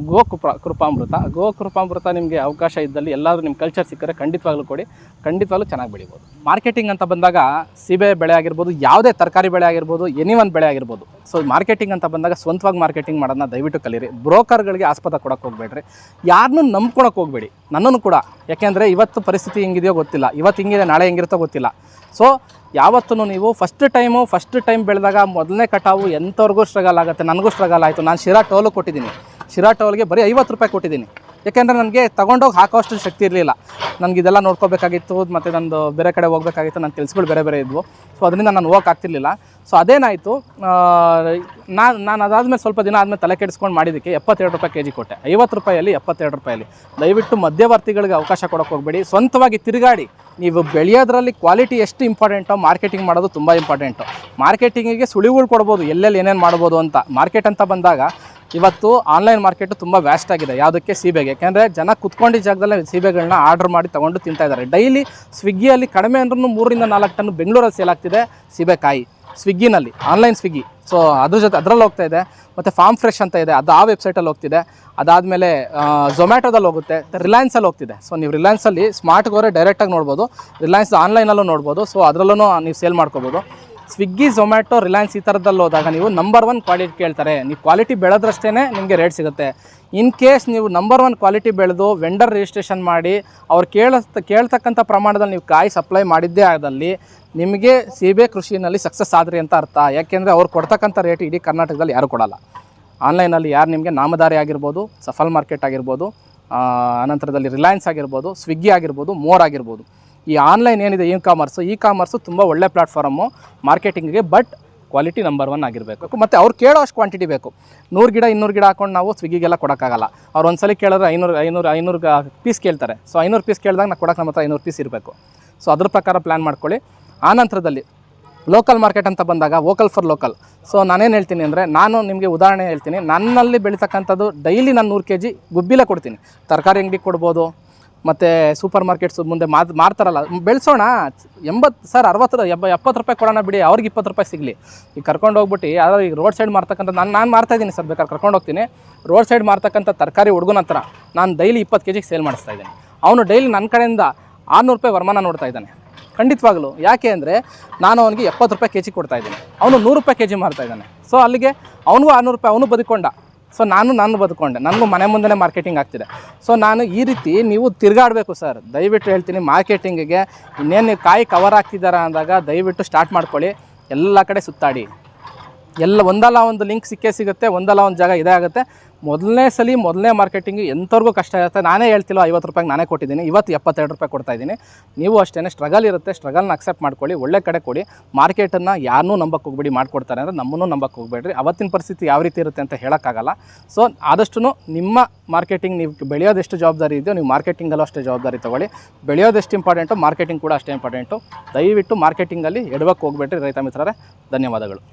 [SPEAKER 1] ಗೋ ಕೃಪಾ, ಕೃಪಾಮೃತ. ಗೋ ಕೃಪಾಮೃತ ನಿಮಗೆ ಅವಕಾಶ ಇದ್ದಲ್ಲಿ ಎಲ್ಲಾದರೂ ನಿಮ್ಮ ಕಲ್ಚರ್ ಸಿಕ್ಕರೆ ಖಂಡಿತವಾಗ್ಲೂ ಕೊಡಿ. ಖಂಡಿತವಾಗ್ಲೂ ಚೆನ್ನಾಗಿ ಬೆಳಿಬೋದು. ಮಾರ್ಕೆಟಿಂಗ್ ಅಂತ ಬಂದಾಗ ಸೀಬೆ ಬೆಳೆ ಆಗಿರ್ಬೋದು, ಯಾವುದೇ ತರಕಾರಿ ಬೆಳೆ ಆಗಿರ್ಬೋದು ಎನಿ ಒನ್ ಬೆಳೆ ಆಗಿರ್ಬೋದು. ಸೊ ಮಾರ್ಕೆಟಿಂಗ್ ಅಂತ ಬಂದಾಗ ಸ್ವಂತವಾಗಿ ಮಾರ್ಕೆಟಿಂಗ್ ಮಾಡೋದನ್ನ ದಯವಿಟ್ಟು ಕಲೀರಿ. ಬ್ರೋಕರ್ಗಳಿಗೆ ಆಸ್ಪದ ಕೊಡೋಕೆ ಹೋಗ್ಬೇಡ್ರಿ. ಯಾರನ್ನೂ ನಂಬ್ಕೊಳಕ್ಕೆ ಹೋಗಬೇಡಿ. ನನ್ನನ್ನು ಕೂಡ. ಯಾಕೆಂದರೆ ಇವತ್ತು ಪರಿಸ್ಥಿತಿ ಹೆಂಗಿದೆಯೋ ಗೊತ್ತಿಲ್ಲ. ಇವತ್ತು ಹಿಂಗಿದೆ, ನಾಳೆ ಹೆಂಗಿರುತ್ತೋ ಗೊತ್ತಿಲ್ಲ. ಸೊ ಯಾವತ್ತೂ ನೀವು ಫಸ್ಟ್ ಟೈಮು ಫಸ್ಟ್ ಟೈಮ್ ಬೆಳೆದಾಗ ಮೊದಲನೇ ಕಟಾವು ಎಂಥವ್ರಿಗೂ ಸ್ಟ್ರಗಲ್ ಆಗುತ್ತೆ, ನನಗೂ ಸ್ಟ್ರಗಲ್ ಆಯಿತು. ನಾನು ಶಿರಾ ಟೋಲು ಕೊಟ್ಟಿದ್ದೀನಿ. ಶಿರಾ ಟವಲ್ಗೆ ಬರೀ ಐವತ್ತು ರೂಪಾಯಿ ಕೊಟ್ಟಿದ್ದೀನಿ. ಯಾಕೆಂದರೆ ನನಗೆ ತೊಗೊಂಡೋಗಿ ಹಾಕೋಷ್ಟು ಶಕ್ತಿ ಇರಲಿಲ್ಲ. ನನಗೆ ಇದೆಲ್ಲ ನೋಡ್ಕೋಬೇಕಾಗಿತ್ತು, ಮತ್ತು ನಂದು ಬೇರೆ ಕಡೆ ಹೋಗಬೇಕಾಗಿತ್ತು ನನ್ನ ಕೆಲಸಗಳು ಬೇರೆ ಬೇರೆ ಇದ್ವು. ಸೊ ಅದರಿಂದ ನಾನು ಹೋಗಕ್ಕೆ ಆಗ್ತಿರ್ಲಿಲ್ಲ. ಸೊ ಅದೇನಾಯಿತು ನಾನು ನಾನು ಅದಾದಮೇಲೆ ಸ್ವಲ್ಪ ದಿನ ಆದಮೇಲೆ ತಲೆ ಕೆಡಿಸ್ಕೊಂಡು ಮಾಡಿದ್ದಕ್ಕೆ ಎಪ್ಪತ್ತೆರಡು ರೂಪಾಯಿ ಕೆ ಜಿ ಕೊಟ್ಟೆ. ಐವತ್ತು ರೂಪಾಯಲ್ಲಿ ಎಪ್ಪತ್ತೆರಡು ರೂಪಾಯಲ್ಲಿ. ದಯವಿಟ್ಟು ಮಧ್ಯವರ್ತಿಗಳಿಗೆ ಅವಕಾಶ ಕೊಡೋಕೆ ಹೋಗಬೇಡಿ. ಸ್ವಂತವಾಗಿ ತಿರುಗಾಡಿ. ನೀವು ಬೆಳೆಯೋದ್ರಲ್ಲಿ ಕ್ವಾಲಿಟಿ ಎಷ್ಟು ಇಂಪಾರ್ಟೆಂಟೋ, ಮಾರ್ಕೆಟಿಂಗ್ ಮಾಡೋದು ತುಂಬ ಇಂಪಾರ್ಟೆಂಟು. ಮಾರ್ಕೆಟಿಂಗಿಗೆ ಸುಳಿವುಗಳು ಕೊಡ್ಬೋದು, ಎಲ್ಲೆಲ್ಲಿ ಏನೇನು ಮಾಡ್ಬೋದು ಅಂತ. ಮಾರ್ಕೆಟ್ ಅಂತ ಬಂದಾಗ ಇವತ್ತು ಆನ್ಲೈನ್ ಮಾರ್ಕೆಟು ತುಂಬ ವ್ಯಾಸ್ಟ್ ಆಗಿದೆ. ಯಾವುದಕ್ಕೆ? ಸೀಬೆಗೆ ಯಾಕೆಂದರೆ ಜನ ಕುತ್ಕೊಂಡಿದ್ದ ಜಾಗದಲ್ಲೇ ಸೀಬೆಗಳನ್ನ ಆರ್ಡರ್ ಮಾಡಿ ತೊಗೊಂಡು ತಿಂತಾ ಇದ್ದಾರೆ. ಡೈಲಿ ಸ್ವಿಗ್ಗಿಯಲ್ಲಿ ಕಡಿಮೆ ಅಂದ್ರೂ ಮೂರರಿಂದ ನಾಲ್ಕು ಟನ್ ಬೆಂಗಳೂರಲ್ಲಿ ಸೇಲ್ ಆಗ್ತಿದೆ ಸೀಬೆಕಾಯಿ ಸ್ವಿಗ್ಗಿನಲ್ಲಿ ಆನ್ಲೈನ್ ಸ್ವಿಗ್ಗಿ ಸೊ ಅದ್ರ ಜೊತೆ ಅದರಲ್ಲಿ ಹೋಗ್ತಾ ಇದೆ. ಮತ್ತು ಫಾರ್ಮ್ ಫ್ರೆಶ್ ಅಂತ ಇದೆ. ಅದು ಆ ವೆಬ್ಸೈಟಲ್ಲಿ ಹೋಗ್ತಿದೆ. ಅದಾದಮೇಲೆ ಝೊಮ್ಯಾಟೋದಲ್ಲಿ ಹೋಗುತ್ತೆ. ರಿಲಯನ್ಸಲ್ಲಿ ಹೋಗ್ತಿದೆ. ಸೊ ನೀವು ರಿಲಯನ್ಸಲ್ಲಿ ಸ್ಮಾರ್ಟ್ಗೆ ಡೈರೆಕ್ಟ್ ಡೈರೆಕ್ಟಾಗಿ ನೋಡ್ಬೋದು. ರಿಲಯನ್ಸ್ ಆನ್ಲೈನಲ್ಲೂ ನೋಡ್ಬೋದು. ಸೊ ಅದರಲ್ಲೂ ನೀವು ಸೇಲ್ ಮಾಡ್ಕೋಬೋದು. ಸ್ವಿಗ್ಗಿ ಝೊಮ್ಯಾಟೊ ರಿಲಯನ್ಸ್ ಈ ಥರದಲ್ಲಿ ಹೋದಾಗ ನೀವು ನಂಬರ್ ಒನ್ ಕ್ವಾಲಿಟಿ ಕೇಳ್ತಾರೆ. ನೀವು ಕ್ವಾಲಿಟಿ ಬೆಳೆದ್ರಷ್ಟೇ ನಿಮಗೆ ರೇಟ್ ಸಿಗುತ್ತೆ. ಇನ್ ಕೇಸ್ ನೀವು ನಂಬರ್ ಒನ್ ಕ್ವಾಲಿಟಿ ಬೆಳೆದು ವೆಂಡರ್ ರಿಜಿಸ್ಟ್ರೇಷನ್ ಮಾಡಿ ಅವ್ರು ಕೇಳ ಕೇಳ್ತಕ್ಕಂಥ ಪ್ರಮಾಣದಲ್ಲಿ ನೀವು ಕಾಯಿ ಸಪ್ಲೈ ಮಾಡಿದ್ದೇ ಆದಲ್ಲಿ ನಿಮಗೆ ಸೀಬೆ ಕೃಷಿಯಲ್ಲಿ ಸಕ್ಸಸ್ ಆದ್ರಿ ಅಂತ ಅರ್ಥ. ಯಾಕೆಂದರೆ ಅವ್ರು ಕೊಡ್ತಕ್ಕಂಥ ರೇಟ್ ಇಡೀ ಕರ್ನಾಟಕದಲ್ಲಿ ಯಾರು ಕೊಡಲ್ಲ. ಆನ್ಲೈನಲ್ಲಿ ಯಾರು ನಿಮಗೆ ನಾಮದಾರಿ ಆಗಿರ್ಬೋದು ಸಫಲ್ ಮಾರ್ಕೆಟ್ ಆಗಿರ್ಬೋದು ಆ, ಅನಂತರದಲ್ಲಿ ರಿಲಯನ್ಸ್ ಆಗಿರ್ಬೋದು ಸ್ವಿಗ್ಗಿ ಆಗಿರ್ಬೋದು ಮೋರ್ ಆಗಿರ್ಬೋದು. ಈ ಆನ್ಲೈನ್ ಏನಿದೆ ಇ ಕಾಮರ್ಸು ಇ ಕಾಮರ್ಸು ತುಂಬ ಒಳ್ಳೆ ಪ್ಲಾಟ್ಫಾರಮ್ಮು ಮಾರ್ಕೆಟಿಂಗಿಗೆ ಬಟ್ ಕ್ವಾಲಿಟಿ ನಂಬರ್ ಒನ್ ಆಗಿರಬೇಕು. ಮತ್ತು ಅವ್ರು ಕೇಳೋ ಅಷ್ಟು ಕ್ವಾಂಟಿಟಿ ಬೇಕು. ನೂರು ಗಿಡ, ಇನ್ನೂರು ಗಿಡ ಹಾಕೊಂಡು ನಾವು ಸ್ವಿಗ್ಗಿಗೆಲ್ಲ ಕೊಡೋಕ್ಕಾಗಲ್ಲ. ಅವ್ರು ಒಂದ್ಸಲ ಕೇಳಿದ್ರೆ ಐನೂರು ಐನೂರು ಐನೂರು ಪೀಸ್ ಕೇಳ್ತಾರೆ. ಸೊ ಐನೂರು ಪೀಸ್ ಕೇಳಿದಾಗ ನಾವು ಕೊಡೋಕೆ ನಮ್ಮ ಹತ್ರ ಐನೂರು ಪೀಸ್ ಇರಬೇಕು. ಸೊ ಅದ್ರ ಪ್ರಕಾರ ಪ್ಲ್ಯಾನ್ ಮಾಡ್ಕೊಳ್ಳಿ. ಆ ನಂತರದಲ್ಲಿ ಲೋಕಲ್ ಮಾರ್ಕೆಟ್ ಅಂತ ಬಂದಾಗ ವೋಕಲ್ ಫಾರ್ ಲೋಕಲ್ ಸೊ ನಾನೇನು ಹೇಳ್ತೀನಿ ಅಂದರೆ ನಾನು ನಿಮಗೆ ಉದಾಹರಣೆ ಹೇಳ್ತೀನಿ. ನನ್ನಲ್ಲಿ ಬೆಳೀತಕ್ಕಂಥದ್ದು ಡೈಲಿ ನಾನು ನೂರು ಕೆ ಜಿ ಗುಬ್ಬಿಲೆ ಕೊಡ್ತೀನಿ. ತರಕಾರಿ ಅಂಗಡಿ ಕೊಡ್ಬೋದು ಮತ್ತು ಸೂಪರ್ ಮಾರ್ಕೆಟ್ಸ್ ಮುಂದೆ ಮಾದ್ ಮಾರ್ತಾರಲ್ಲ. ಬೆಳೆಸೋಣ. ಎಂಬತ್ತು ಸರ್ ಅರವತ್ತು ಎಬ್ಬ ಎಪ್ಪತ್ತು ರೂಪಾಯಿ ಕೊಡೋಣ ಬಿಡಿ. ಅವ್ರಿಗೆ ಇಪ್ಪತ್ತು ರೂಪಾಯಿ ಸಿಗಲಿ. ಈಗ ಕರ್ಕೊಂಡು ಹೋಗ್ಬಿಟ್ಟು ಯಾರು ಈಗ ರೋಡ್ ಸೈಡ್ ಮಾರ್ತಕ್ಕಂಥ ನಾನು ನಾನು ಮಾರ್ತಾ ಇದ್ದೀನಿ ಸರ್ ಬೇಕಾದ್ರೆ ಕರ್ಕೊಂಡು ಹೋಗ್ತೀನಿ. ರೋಡ್ ಸೈಡ್ ಮಾರ್ತಕ್ಕಂಥ ತರಕಾರಿ ಹುಡುಗನ ಹತ್ರ ನಾನು ಡೈಲಿ ಇಪ್ಪತ್ತು ಕೆ ಜಿಗೆ ಸೇಲ್ ಮಾಡಿಸ್ತಾ ಇದ್ದೀನಿ ಅವನು ಡೈಲಿ ನನ್ನ ಕಡೆಯಿಂದ ಆರುನೂರು ರೂಪಾಯಿ ವರಮಾನ ನೋಡ್ತಾ ಇದ್ದಾನೆ. ಖಂಡಿತವಾಗ್ಲೂ. ಯಾಕೆ ಅಂದರೆ ನಾನು ಅವನಿಗೆ ಎಪ್ಪತ್ತು ರೂಪಾಯಿ ಕೆ ಜಿ ಕೊಡ್ತಾ ಇದ್ದೀನಿ. ಅವನು ನೂರು ರೂಪಾಯಿ ಕೆ ಜಿ ಮಾರ್ತಾ ಇದ್ದಾನೆ. ಸೊ ಅಲ್ಲಿಗೆ ಅವನಿಗೂ ಆರುನೂರು ರೂಪಾಯಿ, ಅವನು ಬದುಕೊಂಡ. ಸೊ ನಾನು ನಾನು ಬದುಕೊಂಡೆ. ನನಗೂ ಮನೆ ಮುಂದೆ ಮಾರ್ಕೆಟಿಂಗ್ ಆಗ್ತಿದೆ. ಸೊ ನಾನು ಈ ರೀತಿ ನೀವು ತಿರುಗಾಡಬೇಕು ಸರ್ ದಯವಿಟ್ಟು ಹೇಳ್ತೀನಿ ಮಾರ್ಕೆಟಿಂಗಿಗೆ ಇನ್ನೇನು ನೀವು ಕಾಯಿ ಕವರ್ ಆಗ್ತಿದ್ದಾರ ಅಂದಾಗ ದಯವಿಟ್ಟು ಸ್ಟಾರ್ಟ್ ಮಾಡ್ಕೊಳ್ಳಿ. ಎಲ್ಲ ಕಡೆ ಸುತ್ತಾಡಿ. ಎಲ್ಲ ಒಂದಲ್ಲ ಒಂದು ಲಿಂಕ್ ಸಿಕ್ಕೇ ಸಿಗುತ್ತೆ, ಒಂದಲ್ಲ ಒಂದು ಜಾಗ ಇದೇ ಆಗುತ್ತೆ. ಮೊದಲನೇ ಸಲ, ಮೊದಲನೇ ಮಾರ್ಕೆಟಿಂಗ್ ಎಂಥವ್ರಿಗೂ ಕಷ್ಟ ಇರುತ್ತೆ ನಾನೇ ಹೇಳ್ತಿಲ್ಲ ಐವತ್ತು ರೂಪಾಯಿಗೆ ನಾನೇ ಕೊಟ್ಟಿದ್ದೀನಿ, ಇವತ್ತು ಎಪ್ಪತ್ತೆರಡು ರೂಪಾಯಿ ಕೊಡ್ತಾ ಇದ್ದೀನಿ. ನೀವು ಅಷ್ಟೇ ಸ್ಟ್ರಗಲ್ ಇರುತ್ತೆ ಸ್ಟ್ರಗಲ್ನ ಅಕ್ಸೆಪ್ಟ್ ಮಾಡ್ಕೊಳ್ಳಿ, ಒಳ್ಳೆ ಕಡೆ ಕೊಡಿ. ಮಾರ್ಕೆಟನ್ನು ಯಾರನ್ನೂ ನಂಬಕ್ಕೆ ಹೋಗ್ಬೇಡಿ, ಮಾಡ್ಕೊಡ್ತಾರೆ ಅಂದರೆ ನಮ್ಮನ್ನು ನಂಬಕ್ಕೆ ಹೋಗ್ಬೇಡ್ರಿ. ಅವತ್ತಿನ ಪರಿಸ್ಥಿತಿ ಯಾವ ರೀತಿ ಇರುತ್ತೆ ಅಂತ ಹೇಳೋಕ್ಕಾಗಲ್ಲ. ಸೊ ಆದಷ್ಟು ನಿಮ್ಮ ಮಾರ್ಕೆಟಿಂಗ್ ನೀವು ಬೆಳೆಯೋದೆಷ್ಟು ಜವಾಬ್ದಾರಿ ಇದೆಯೋ, ನೀವು ಮಾರ್ಕೆಟಿಂಗಲ್ಲೂ ಅಷ್ಟೇ ಜವಾಬ್ದಾರಿ ತೊಗೊಳ್ಳಿ. ಬೆಳೆಯೋದೆಷ್ಟು ಇಂಪಾರ್ಟೆಂಟು ಮಾರ್ಕೆಟಿಂಗ್ ಕೂಡ ಅಷ್ಟೇ ಇಂಪಾರ್ಟೆಂಟು ದಯವಿಟ್ಟು ಮಾರ್ಕೆಟಿಂಗಲ್ಲಿ ಎಡವಕ್ಕೆ ಹೋಗ್ಬೇಡ್ರಿ ರೈತ ಮಿತ್ರರೇ. ಧನ್ಯವಾದಗಳು.